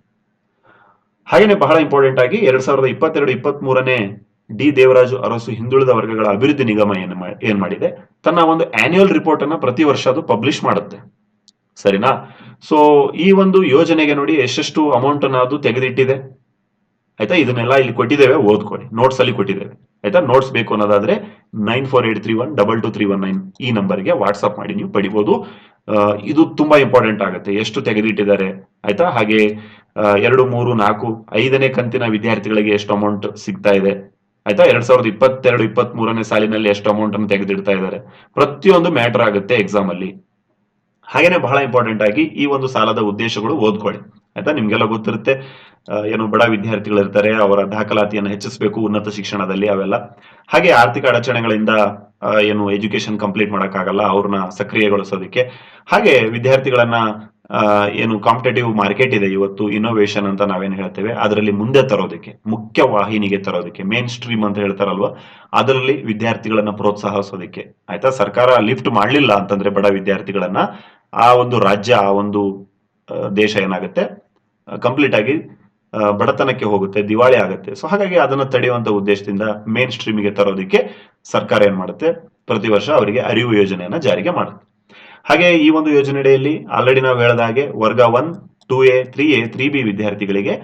ಹಾಗೇನೆ ಬಹಳ ಇಂಪಾರ್ಟೆಂಟ್ ಆಗಿ ಎರಡ್ ಸಾವಿರದ ಇಪ್ಪತ್ತೆರಡು ಇಪ್ಪತ್ತ್ ಮೂರನೇ ಡಿ ದೇವರಾಜು ಅರಸು ಹಿಂದುಳಿದ ವರ್ಗಗಳ ಅಭಿವೃದ್ಧಿ ನಿಗಮ ಏನ್ ಏನ್ ಮಾಡಿದೆ? ತನ್ನ ಒಂದು ಆನ್ಯುಯಲ್ ರಿಪೋರ್ಟ್ ಅನ್ನ ಪ್ರತಿ ವರ್ಷ ಅದು ಪಬ್ಲಿಷ್ ಮಾಡುತ್ತೆ. ಸರಿನಾ? ಸೊ ಈ ಒಂದು ಯೋಜನೆಗೆ ನೋಡಿ ಎಷ್ಟೆಷ್ಟು ಅಮೌಂಟ್ ಅನ್ನ ಅದು ತೆಗೆದಿಟ್ಟಿದೆ. ಆಯ್ತಾ? ಇದನ್ನೆಲ್ಲ ಇಲ್ಲಿ ಕೊಟ್ಟಿದ್ದೇವೆ, ಓದ್ಕೊಳ್ಳಿ. ನೋಟ್ಸ್ ಅಲ್ಲಿ ಕೊಟ್ಟಿದ್ದೇವೆ. ಆಯ್ತಾ? ನೋಟ್ಸ್ ಬೇಕು ಅನ್ನೋದಾದ್ರೆ nine four eight three one double two three one nine ಈ ನಂಬರ್ಗೆ ವಾಟ್ಸ್ಆಪ್ ಮಾಡಿ ನೀವು ಪಡಿಬಹುದು ಇದು ತುಂಬಾ ಇಂಪಾರ್ಟೆಂಟ್ ಆಗುತ್ತೆ. ಎಷ್ಟು ತೆಗೆದಿಟ್ಟಿದ್ದಾರೆ? ಆಯ್ತಾ? ಹಾಗೆ ಎರಡು, ಮೂರು, ನಾಲ್ಕು, ಐದನೇ ಕಂತಿನ ವಿದ್ಯಾರ್ಥಿಗಳಿಗೆ ಎಷ್ಟು ಅಮೌಂಟ್ ಸಿಗ್ತಾ ಇದೆ? ಆಯ್ತಾ? ಎರಡ್ ಸಾವಿರದ ಇಪ್ಪತ್ತೆರಡು ಇಪ್ಪತ್ತ್ ಮೂರನೇ ಸಾಲಿನಲ್ಲಿ ಎಷ್ಟು ಅಮೌಂಟ್ ಅನ್ನು ತೆಗೆದಿಡ್ತಾ ಇದ್ದಾರೆ? ಪ್ರತಿಯೊಂದು ಮ್ಯಾಟರ್ ಆಗುತ್ತೆ ಎಕ್ಸಾಮ್ ಅಲ್ಲಿ. ಹಾಗೇನೆ ಬಹಳ ಇಂಪಾರ್ಟೆಂಟ್ ಆಗಿ ಈ ಒಂದು ಸಾಲದ ಉದ್ದೇಶಗಳು ಓದ್ಕೊಳ್ಳಿ. ಆಯ್ತಾ? ನಿಮ್ಗೆಲ್ಲ ಗೊತ್ತಿರುತ್ತೆ. ಏನು ಬಡ ವಿದ್ಯಾರ್ಥಿಗಳು ಇರ್ತಾರೆ ಅವರ ದಾಖಲಾತಿಯನ್ನು ಹೆಚ್ಚಿಸಬೇಕು ಉನ್ನತ ಶಿಕ್ಷಣದಲ್ಲಿ ಅವೆಲ್ಲ. ಹಾಗೆ ಆರ್ಥಿಕ ಅಡಚಣೆಗಳಿಂದ ಏನು ಎಜುಕೇಶನ್ ಕಂಪ್ಲೀಟ್ ಮಾಡೋಕ್ಕಾಗಲ್ಲ, ಅವ್ರನ್ನ ಸಕ್ರಿಯಗೊಳಿಸೋದಕ್ಕೆ. ಹಾಗೆ ವಿದ್ಯಾರ್ಥಿಗಳನ್ನ ಏನು ಕಾಂಪಿಟೇಟಿವ್ ಮಾರ್ಕೆಟ್ ಇದೆ ಇವತ್ತು ಇನೋವೇಷನ್ ಅಂತ ನಾವೇನು ಹೇಳ್ತೇವೆ, ಅದರಲ್ಲಿ ಮುಂದೆ ತರೋದಕ್ಕೆ, ಮುಖ್ಯ ವಾಹಿನಿಗೆ ತರೋದಕ್ಕೆ ಮೇನ್ ಸ್ಟ್ರೀಮ್ ಅಂತ ಹೇಳ್ತಾರಲ್ವ, ಅದರಲ್ಲಿ ವಿದ್ಯಾರ್ಥಿಗಳನ್ನ ಪ್ರೋತ್ಸಾಹಿಸೋದಕ್ಕೆ. ಆಯ್ತಾ? ಸರ್ಕಾರ ಲಿಫ್ಟ್ ಮಾಡಲಿಲ್ಲ ಅಂತಂದ್ರೆ ಬಡ ವಿದ್ಯಾರ್ಥಿಗಳನ್ನ ಆ ಒಂದು ರಾಜ್ಯ, ಆ ಒಂದು ದೇಶ ಏನಾಗುತ್ತೆ? ಕಂಪ್ಲೀಟ್ ಆಗಿ ಬಡತನಕ್ಕೆ ಹೋಗುತ್ತೆ, ದಿವಾಳಿ ಆಗುತ್ತೆ. ಸೊ ಹಾಗಾಗಿ ಅದನ್ನ ತಡೆಯುವಂತ ಉದ್ದೇಶದಿಂದ ಮೇನ್ ಸ್ಟ್ರೀಮ್ಗೆ ತರೋದಕ್ಕೆ ಸರ್ಕಾರ ಏನ್ ಮಾಡುತ್ತೆ? ಪ್ರತಿ ವರ್ಷ ಅವರಿಗೆ ಅರಿವು ಯೋಜನೆಯನ್ನ ಜಾರಿಗೆ ಮಾಡುತ್ತೆ. ಹಾಗೆ ಈ ಒಂದು ಯೋಜನೆಯಡಿಯಲ್ಲಿ ಆಲ್ರೆಡಿ ನಾವು ಹೇಳದ ಹಾಗೆ ವರ್ಗ one two A three A three B ವಿದ್ಯಾರ್ಥಿಗಳಿಗೆ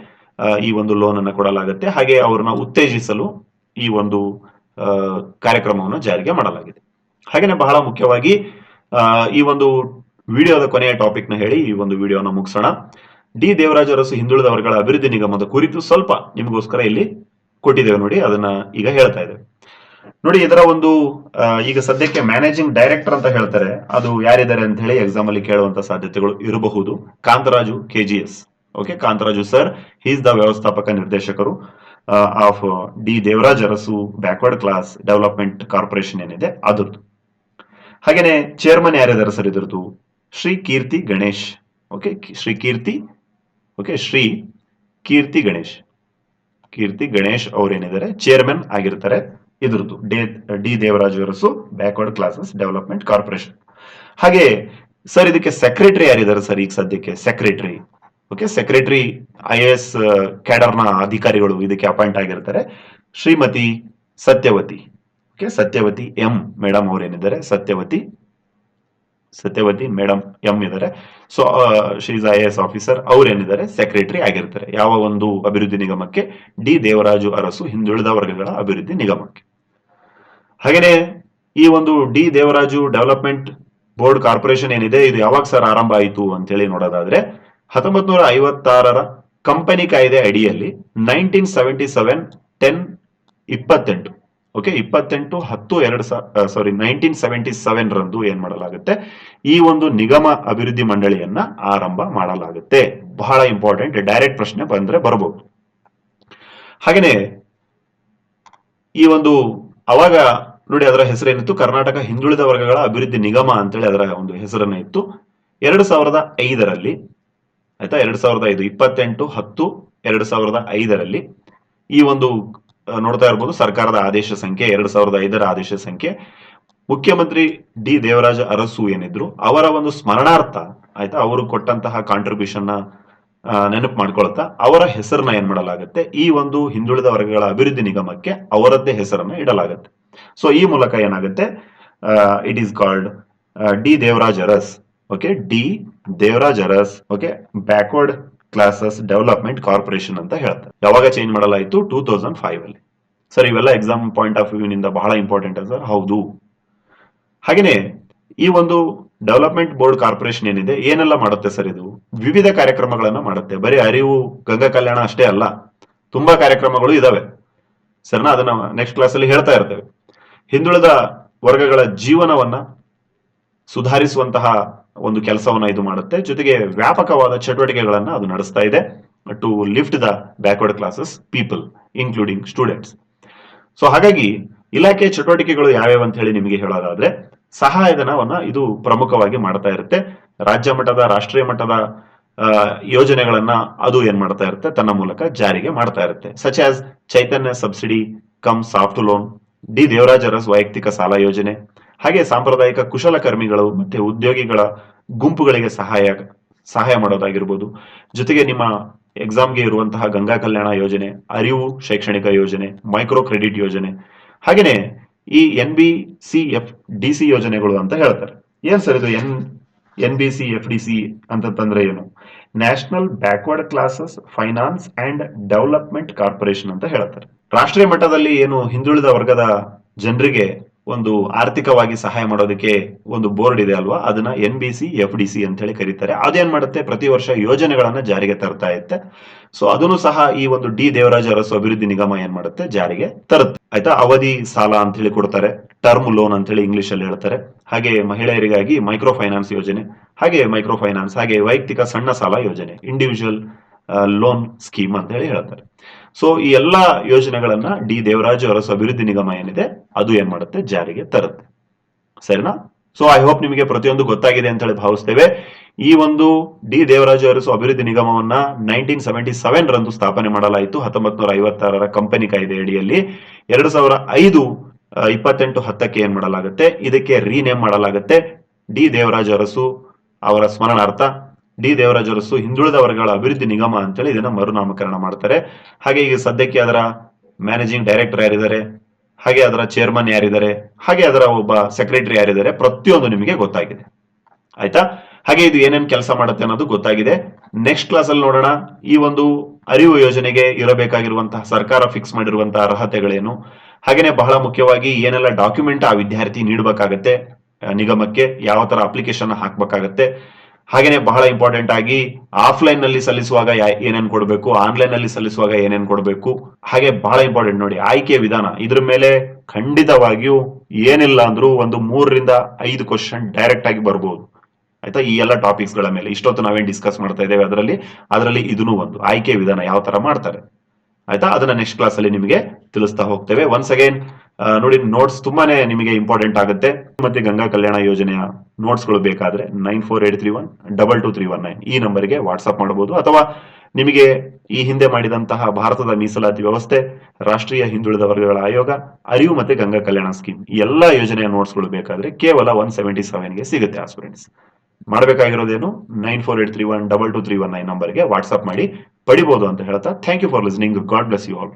ಈ ಒಂದು ಲೋನ್ ಅನ್ನು ಕೊಡಲಾಗುತ್ತೆ. ಹಾಗೆ ಅವರನ್ನ ಉತ್ತೇಜಿಸಲು ಈ ಒಂದು ಕಾರ್ಯಕ್ರಮವನ್ನು ಜಾರಿಗೆ ಮಾಡಲಾಗಿದೆ. ಹಾಗೇನೆ ಬಹಳ ಮುಖ್ಯವಾಗಿ ಈ ಒಂದು ವಿಡಿಯೋದ ಕೊನೆಯ ಟಾಪಿಕ್ನ ಹೇಳಿ ಈ ಒಂದು ವಿಡಿಯೋನ ಮುಗಿಸೋಣ. ಡಿ ದೇವರಾಜ ಅರಸು ಹಿಂದುಳಿದ ವರ್ಗಗಳ ಅಭಿವೃದ್ಧಿ ನಿಗಮದ ಕುರಿತು ಸ್ವಲ್ಪ ನಿಮಗೋಸ್ಕರ ಇಲ್ಲಿ ಕೊಟ್ಟಿದ್ದೇವೆ ನೋಡಿ, ಅದನ್ನ ಈಗ ಹೇಳ್ತಾ ಇದ್ದೇವೆ. ನೋಡಿ, ಇದರ ಒಂದು ಈಗ ಸದ್ಯಕ್ಕೆ ಮ್ಯಾನೇಜಿಂಗ್ ಡೈರೆಕ್ಟರ್ ಅಂತ ಹೇಳ್ತಾರೆ. ಅದು ಯಾರಿದ್ದಾರೆ ಅಂತ ಹೇಳಿ ಎಕ್ಸಾಮ್ ಅಲ್ಲಿ ಕೇಳುವಂತ ಸಾಧ್ಯತೆಗಳು ಇರಬಹುದು. Kantharaju KGS okay Kantharaju sir is the ವ್ಯವಸ್ಥಾಪಕ ನಿರ್ದೇಶಕರು of D Devaraj Arasu backward class development corporation ಏನಿದೆ, ಅದರದ್ದು. ಹಾಗೇನೆ ಚೇರ್ಮನ್ ಯಾರಿದ್ದಾರೆ ಸರ್ ಇದ್ರದ್ದು? Shri Keerthi Ganesh. Okay Shri Keerthi okay Shri Keerthi Ganesh. ಕೀರ್ತಿ ಗಣೇಶ್ ಅವರೇನಿದ್ದಾರೆ ಚೇರ್ಮನ್ ಆಗಿರ್ತಾರೆ. ಇದ್ರದ್ದು. D Devaraju Arasu backward classes development corporation ಹಾಗೆ ಸರ್ ಇದಕ್ಕೆ ಸೆಕ್ರೆಟರಿ ಯಾರಿದ್ದಾರೆ ಸರ್ ಈಗ ಸದ್ಯಕ್ಕೆ? Secretary okay secretary I A S ಕ್ಯಾಡರ್ನ ಅಧಿಕಾರಿಗಳು ಇದಕ್ಕೆ ಅಪಾಯಿಂಟ್ ಆಗಿರ್ತಾರೆ. Shrimati Sathyavathi. Okay Sathyavathi M madam ಅವರೇನಿದ್ದಾರೆ? Satyavati Satyavati madam M ಇದ್ದಾರೆ. So she's I S officer ಅವರೇನಿದ್ದಾರೆ? Secretary ಆಗಿರ್ತಾರೆ. ಯಾವ ಒಂದು ಅಭಿವೃದ್ಧಿ ನಿಗಮಕ್ಕೆ? ಡಿ ದೇವರಾಜು ಅರಸು, ಹಿಂದುಳಿದ ವರ್ಗಗಳ ಅಭಿವೃದ್ಧಿ ನಿಗಮಕ್ಕೆ. ಹಾಗೇನೆ ಈ ಒಂದು D Devaraju development board corporation ಏನಿದೆ, ಇದು ಯಾವಾಗ ಸರ್ ಆರಂಭ ಆಯಿತು ಅಂತೇಳಿ ನೋಡೋದಾದ್ರೆ ಹತ್ತೊಂಬತ್ ನೂರ ಐವತ್ತಾರರ ಕಂಪನಿ ಕಾಯ್ದೆ ಅಡಿಯಲ್ಲಿ ನೈನ್ಟೀನ್ ಸೆವೆಂಟಿ ಸೆವೆನ್ ಟೆನ್ ಇಪ್ಪತ್ತೆಂಟು ಓಕೆ ಇಪ್ಪತ್ತೆಂಟು, ಹತ್ತು, ಎರಡು ಸಾರಿ ನೈನ್ಟೀನ್ ಸೆವೆಂಟಿ ಸೆವೆನ್ ರಂದು ಏನ್ ಮಾಡಲಾಗುತ್ತೆ? ಈ ಒಂದು ನಿಗಮ ಅಭಿವೃದ್ಧಿ ಮಂಡಳಿಯನ್ನ ಆರಂಭ ಮಾಡಲಾಗುತ್ತೆ. ಬಹಳ ಇಂಪಾರ್ಟೆಂಟ್, ಡೈರೆಕ್ಟ್ ಪ್ರಶ್ನೆ ಬಂದ್ರೆ ಬರಬಹುದು ಹಾಗೇನೆ ಈ ಒಂದು ಅವಾಗ ನೋಡಿ, ಅದರ ಹೆಸರೇನಿತ್ತು? ಕರ್ನಾಟಕ ಹಿಂದುಳಿದ ವರ್ಗಗಳ ಅಭಿವೃದ್ಧಿ ನಿಗಮ ಅಂತೇಳಿ ಅದರ ಒಂದು ಹೆಸರನ್ನ ಇತ್ತು. ಎರಡು ಸಾವಿರದ ಐದರಲ್ಲಿ, ಆಯ್ತಾ? ಎರಡು ಸಾವಿರದ ಐದು, ಇಪ್ಪತ್ತೆಂಟು, ಹತ್ತು, ಎರಡು ಸಾವಿರದ ಐದರಲ್ಲಿ ಈ ಒಂದು ನೋಡ್ತಾ ಇರ್ಬೋದು, ಸರ್ಕಾರದ ಆದೇಶ ಸಂಖ್ಯೆ, ಎರಡು ಸಾವಿರದ ಐದರ ಆದೇಶ ಸಂಖ್ಯೆ. ಮುಖ್ಯಮಂತ್ರಿ ಡಿ ದೇವರಾಜ ಅರಸು ಏನಿದ್ರು, ಅವರ ಒಂದು ಸ್ಮರಣಾರ್ಥ, ಆಯ್ತಾ? ಅವರು ಕೊಟ್ಟಂತಹ ಕಾಂಟ್ರಿಬ್ಯೂಷನ್ನ ನೆನಪು ಮಾಡ್ಕೊಳ್ತಾ, ಅವರ ಹೆಸರನ್ನ ಏನ್ ಮಾಡಲಾಗುತ್ತೆ? ಈ ಒಂದು ಹಿಂದುಳಿದ ವರ್ಗಗಳ ಅಭಿವೃದ್ಧಿ ನಿಗಮಕ್ಕೆ ಅವರದ್ದೇ ಹೆಸರನ್ನ ಇಡಲಾಗುತ್ತೆ. ಸೊ ಈ ಮೂಲಕ ಏನಾಗುತ್ತೆ? It is called D Devaraj Arasu okay D Devaraj Arasu okay backward classes development corporation ಅಂತ ಹೇಳ್ತಾರೆ. ಯಾವಾಗ ಚೇಂಜ್ ಮಾಡಲಾಯಿತು? ಟೂ ತೌಸಂಡ್ ಫೈವ್ ಅಲ್ಲಿ. ಸರ್ ಇವೆಲ್ಲ ಎಕ್ಸಾಮ್ ಪಾಯಿಂಟ್ ಆಫ್ ವ್ಯೂ ನಿಂದ ಬಹಳ ಇಂಪಾರ್ಟೆಂಟ್ ಸರ್ ಹೌದು. ಹಾಗೇನೆ, ಈ ಒಂದು ಡೆವಲಪ್ಮೆಂಟ್ ಬೋರ್ಡ್ ಕಾರ್ಪೊರೇಷನ್ ಏನಿದೆ? ಏನೆಲ್ಲ ಮಾಡುತ್ತೆ ಸರ್ ಇದು? ವಿವಿಧ ಕಾರ್ಯಕ್ರಮಗಳನ್ನ ಮಾಡುತ್ತೆ. ಬರೀ ಅರಿವು, ಗಂಗಾ ಕಲ್ಯಾಣ ಅಷ್ಟೇ ಅಲ್ಲ. ತುಂಬಾ ಕಾರ್ಯಕ್ರಮಗಳು ಇದಾವೆ. ಸರ್ನಾ ಅದನ್ನ ನೆಕ್ಸ್ಟ್ ಕ್ಲಾಸ್ ಅಲ್ಲಿ ಹೇಳ್ತಾ ಇರ್ತೇವೆ. ಹಿಂದುಳಿದ ವರ್ಗಗಳ ಜೀವನವನ್ನ ಸುಧಾರಿಸುವಂತಹ ಒಂದು ಕೆಲಸವನ್ನ ಇದು ಮಾಡುತ್ತೆ. ಜೊತೆಗೆ ವ್ಯಾಪಕವಾದ ಚಟುವಟಿಕೆಗಳನ್ನ ಅದು ನಡೆಸ್ತಾ ಇದೆ. To lift the backward classes, people, including students. So ಹಾಗಾಗಿ ಇಲಾಖೆ ಚಟುವಟಿಕೆಗಳು ಯಾವ್ಯಾವ ಅಂತ ಹೇಳಿ ನಿಮಗೆ ಹೇಳೋದಾದ್ರೆ, ಸಹಾಯಧನವನ್ನ ಇದು ಪ್ರಮುಖವಾಗಿ ಮಾಡ್ತಾ ಇರುತ್ತೆ. ರಾಜ್ಯ ಮಟ್ಟದ, ರಾಷ್ಟ್ರೀಯ ಮಟ್ಟದ ಯೋಜನೆಗಳನ್ನ ಅದು ಏನ್ ಮಾಡ್ತಾ ಇರುತ್ತೆ, ತನ್ನ ಮೂಲಕ ಜಾರಿಗೆ ಮಾಡ್ತಾ ಇರುತ್ತೆ. Such as Chaitanya subsidy, cum soft loan D. Devarajaras ವೈಯಕ್ತಿಕ ಸಾಲ ಯೋಜನೆ, ಹಾಗೆ ಸಾಂಪ್ರದಾಯಿಕ ಕುಶಲಕರ್ಮಿಗಳು ಮತ್ತೆ ಉದ್ಯೋಗಿಗಳ ಗುಂಪುಗಳಿಗೆ ಸಹಾಯ ಸಹಾಯ ಮಾಡೋದಾಗಿರ್ಬೋದು. ಜೊತೆಗೆ ನಿಮ್ಮ ಎಕ್ಸಾಮ್ಗೆ ಇರುವಂತಹ ಗಂಗಾ ಕಲ್ಯಾಣ ಯೋಜನೆ, ಅರಿವು ಶೈಕ್ಷಣಿಕ ಯೋಜನೆ ಮೈಕ್ರೋ ಕ್ರೆಡಿಟ್ ಯೋಜನೆ ಹಾಗೇನೆ ಈ N B C F D C ಯೋಜನೆಗಳು ಅಂತ ಹೇಳ್ತಾರೆ. ಏನ್ ಸರ್ ಇದು N N B C F D C ಅಂತಂದ್ರೆ ಏನು? National backward classes, finance and development corporation ಅಂತ ಹೇಳ್ತಾರೆ. ರಾಷ್ಟ್ರೀಯ ಮಟ್ಟದಲ್ಲಿ ಏನು ಹಿಂದುಳಿದ ವರ್ಗದ ಜನರಿಗೆ ಒಂದು ಆರ್ಥಿಕವಾಗಿ ಸಹಾಯ ಮಾಡೋದಕ್ಕೆ ಒಂದು ಬೋರ್ಡ್ ಇದೆ ಅಲ್ವಾ? ಅದನ್ನ N B C F D C ಅಂತ ಹೇಳಿ ಕರೀತಾರೆ. ಅದೇನ್ ಮಾಡುತ್ತೆ? ಪ್ರತಿ ವರ್ಷ ಯೋಜನೆಗಳನ್ನ ಜಾರಿಗೆ ತರ್ತಾ ಇರುತ್ತೆ. ಸೊ ಅದನ್ನು ಸಹ ಈ ಒಂದು ಡಿ ದೇವರಾಜ ಅರಸು ಅಭಿವೃದ್ಧಿ ನಿಗಮ ಏನ್ ಮಾಡುತ್ತೆ? ಜಾರಿಗೆ ತರುತ್ತೆ. ಆಯ್ತಾ? ಅವಧಿ ಸಾಲ ಅಂತ ಹೇಳಿ ಕೊಡ್ತಾರೆ. ಟರ್ಮ್ ಲೋನ್ ಅಂತ ಹೇಳಿ ಇಂಗ್ಲಿಷ್ ಅಲ್ಲಿ ಹೇಳ್ತಾರೆ. ಹಾಗೆ ಮಹಿಳೆಯರಿಗಾಗಿ ಮೈಕ್ರೋ ಫೈನಾನ್ಸ್ ಯೋಜನೆ, ಹಾಗೆ ಮೈಕ್ರೋ ಫೈನಾನ್ಸ್ ಹಾಗೆ ವೈಯಕ್ತಿಕ ಸಣ್ಣ ಸಾಲ ಯೋಜನೆ, ಇಂಡಿವಿಜುವಲ್ ಲೋನ್ ಸ್ಕೀಮ್ ಅಂತ ಹೇಳಿ ಹೇಳ್ತಾರೆ. ಸೊ ಈ ಎಲ್ಲಾ ಯೋಜನೆಗಳನ್ನ ಡಿ. ದೇವರಾಜು ಅರಸು ಅಭಿವೃದ್ಧಿ ನಿಗಮ ಏನಿದೆ, ಅದು ಏನ್ ಮಾಡುತ್ತೆ? ಜಾರಿಗೆ ತರುತ್ತೆ. ಸರಿನಾ? ಸೊ ಐ ಹೋಪ್ ನಿಮಗೆ ಪ್ರತಿಯೊಂದು ಗೊತ್ತಾಗಿದೆ ಅಂತ ಹೇಳಿ ಭಾವಿಸ್ತೇವೆ. ಈ ಒಂದು ಡಿ. ದೇವರಾಜು ಅರಸು ಅಭಿವೃದ್ಧಿ ನಿಗಮವನ್ನ ನೈನ್ಟೀನ್ ಸೆವೆಂಟಿ ಸೆವೆನ್ ರಂದು ಸ್ಥಾಪನೆ ಮಾಡಲಾಯಿತು. ಹತ್ತೊಂಬತ್ ನೂರ ಐವತ್ತಾರರ ಕಂಪನಿ ಕಾಯ್ದೆ ಅಡಿಯಲ್ಲಿ ಎರಡು ಸಾವಿರ ಐದು ಇಪ್ಪತ್ತೆಂಟು ಹತ್ತಕ್ಕೆ ಏನ್ ಮಾಡಲಾಗುತ್ತೆ? ಇದಕ್ಕೆ ರೀನೇಮ್ ಮಾಡಲಾಗುತ್ತೆ. ಡಿ. ದೇವರಾಜು ಅರಸು ಅವರ ಸ್ಮರಣಾರ್ಥ ಡಿ ದೇವರಾಜ ಅರಸು ಹಿಂದುಳಿದ ವರ್ಗಗಳ ಅಭಿವೃದ್ಧಿ ನಿಗಮ ಅಂತೇಳಿ ಇದನ್ನ ಮರುನಾಮಕರಣ ಮಾಡ್ತಾರೆ. ಹಾಗೆ ಈಗ ಸದ್ಯಕ್ಕೆ ಅದರ ಮ್ಯಾನೇಜಿಂಗ್ ಡೈರೆಕ್ಟರ್ ಯಾರಿದ್ದಾರೆ, ಹಾಗೆ ಅದರ ಚೇರ್ಮನ್ ಯಾರಿದ್ದಾರೆ, ಹಾಗೆ ಅದರ ಒಬ್ಬ ಸೆಕ್ರೆಟರಿ ಯಾರಿದ್ದಾರೆ ಪ್ರತಿಯೊಂದು ನಿಮಗೆ ಗೊತ್ತಾಗಿದೆ. ಆಯ್ತಾ? ಹಾಗೆ ಇದು ಏನೇನ್ ಕೆಲಸ ಮಾಡುತ್ತೆ ಅನ್ನೋದು ಗೊತ್ತಾಗಿದೆ. ನೆಕ್ಸ್ಟ್ ಕ್ಲಾಸ್ ಅಲ್ಲಿ ನೋಡೋಣ. ಈ ಒಂದು ಅರಿವು ಯೋಜನೆಗೆ ಇರಬೇಕಾಗಿರುವಂತಹ ಸರ್ಕಾರ ಫಿಕ್ಸ್ ಮಾಡಿರುವಂತಹ ಅರ್ಹತೆಗಳೇನು? ಹಾಗೇನೆ ಬಹಳ ಮುಖ್ಯವಾಗಿ ಏನೆಲ್ಲ ಡಾಕ್ಯುಮೆಂಟ್ ಆ ವಿದ್ಯಾರ್ಥಿ ನೀಡಬೇಕಾಗತ್ತೆ ನಿಗಮಕ್ಕೆ, ಯಾವ ತರ ಅಪ್ಲಿಕೇಶನ್ ಹಾಕ್ಬೇಕಾಗತ್ತೆ ಹಾಗೇನೆ ಬಹಳ ಇಂಪಾರ್ಟೆಂಟ್ ಆಗಿ ಆಫ್ಲೈನ್ನಲ್ಲಿ ಸಲ್ಲಿಸುವಾಗ ಏನೇನ್ ಕೊಡಬೇಕು ಆನ್ಲೈನ್ನಲ್ಲಿ ಸಲ್ಲಿಸುವಾಗ ಏನೇನ್ ಕೊಡಬೇಕು, ಹಾಗೆ ಬಹಳ ಇಂಪಾರ್ಟೆಂಟ್ ನೋಡಿ, ಆಯ್ಕೆ ವಿಧಾನ. ಇದ್ರ ಮೇಲೆ ಖಂಡಿತವಾಗಿಯೂ ಏನಿಲ್ಲ ಅಂದ್ರೂ ಒಂದು ಮೂರರಿಂದ ಐದು ಕ್ವಶನ್ ಡೈರೆಕ್ಟ್ ಆಗಿ ಬರ್ಬೋದು. ಆಯ್ತಾ? ಈ ಎಲ್ಲ ಟಾಪಿಕ್ಸ್ಗಳ ಮೇಲೆ. ಇಷ್ಟೊತ್ತು ನಾವೇನ್ ಡಿಸ್ಕಸ್ ಮಾಡ್ತಾ ಇದ್ದೇವೆ ಅದರಲ್ಲಿ? ಅದರಲ್ಲಿ ಇದನ್ನು ಒಂದು. ಆಯ್ಕೆ ವಿಧಾನ ಯಾವ ತರ ಮಾಡ್ತಾರೆ. ಆಯ್ತಾ? ಅದನ್ನ ನೆಕ್ಸ್ಟ್ ಕ್ಲಾಸ್ ಅಲ್ಲಿ ನಿಮಗೆ ತಿಳಿಸ್ತಾ ಹೋಗ್ತೇವೆ. ಒನ್ಸ್ ಅಗೈನ್ ನೋಡಿ ನೋಟ್ಸ್ ತುಂಬಾನೇ ನಿಮಗೆ ಇಂಪಾರ್ಟೆಂಟ್ ಆಗುತ್ತೆ. ಮತ್ತೆ ಗಂಗಾ ಕಲ್ಯಾಣ ಯೋಜನೆಯ ನೋಟ್ಸ್ಗಳು ಬೇಕಾದ್ರೆ nine four eight three one double two three one nine ಈ ನಂಬರ್ಗೆ ವಾಟ್ಸ್ಆಪ್ ಮಾಡಬಹುದು ಅಥವಾ ನಿಮಗೆ ಈ ಹಿಂದೆ ಮಾಡಿದಂತಹ ಭಾರತದ ಮೀಸಲಾತಿ ವ್ಯವಸ್ಥೆ, ರಾಷ್ಟ್ರೀಯ ಹಿಂದುಳಿದ ವರ್ಗಗಳ ಆಯೋಗ, ಅರಿವು ಮತ್ತೆ ಗಂಗಾ ಕಲ್ಯಾಣ ಸ್ಕೀಮ್ ಎಲ್ಲಾ ಯೋಜನೆಯ ನೋಟ್ಸ್ಗಳು ಬೇಕಾದ್ರೆ ಕೇವಲ ಒನ್ ಸೆವೆಂಟಿ ಸೆವೆನ್ಗೆ ಸಿಗುತ್ತೆ aspirants ಮಾಡಬೇಕಾಗಿರೋದೇನು? Nine four eight three one double two three one nine ನಂಬರ್ಗೆ ವಾಟ್ಸ್ಆಪ್ ಮಾಡಿ ಪಡಿಬಹುದು ಅಂತ ಹೇಳ್ತಾ thank you for listening God bless you all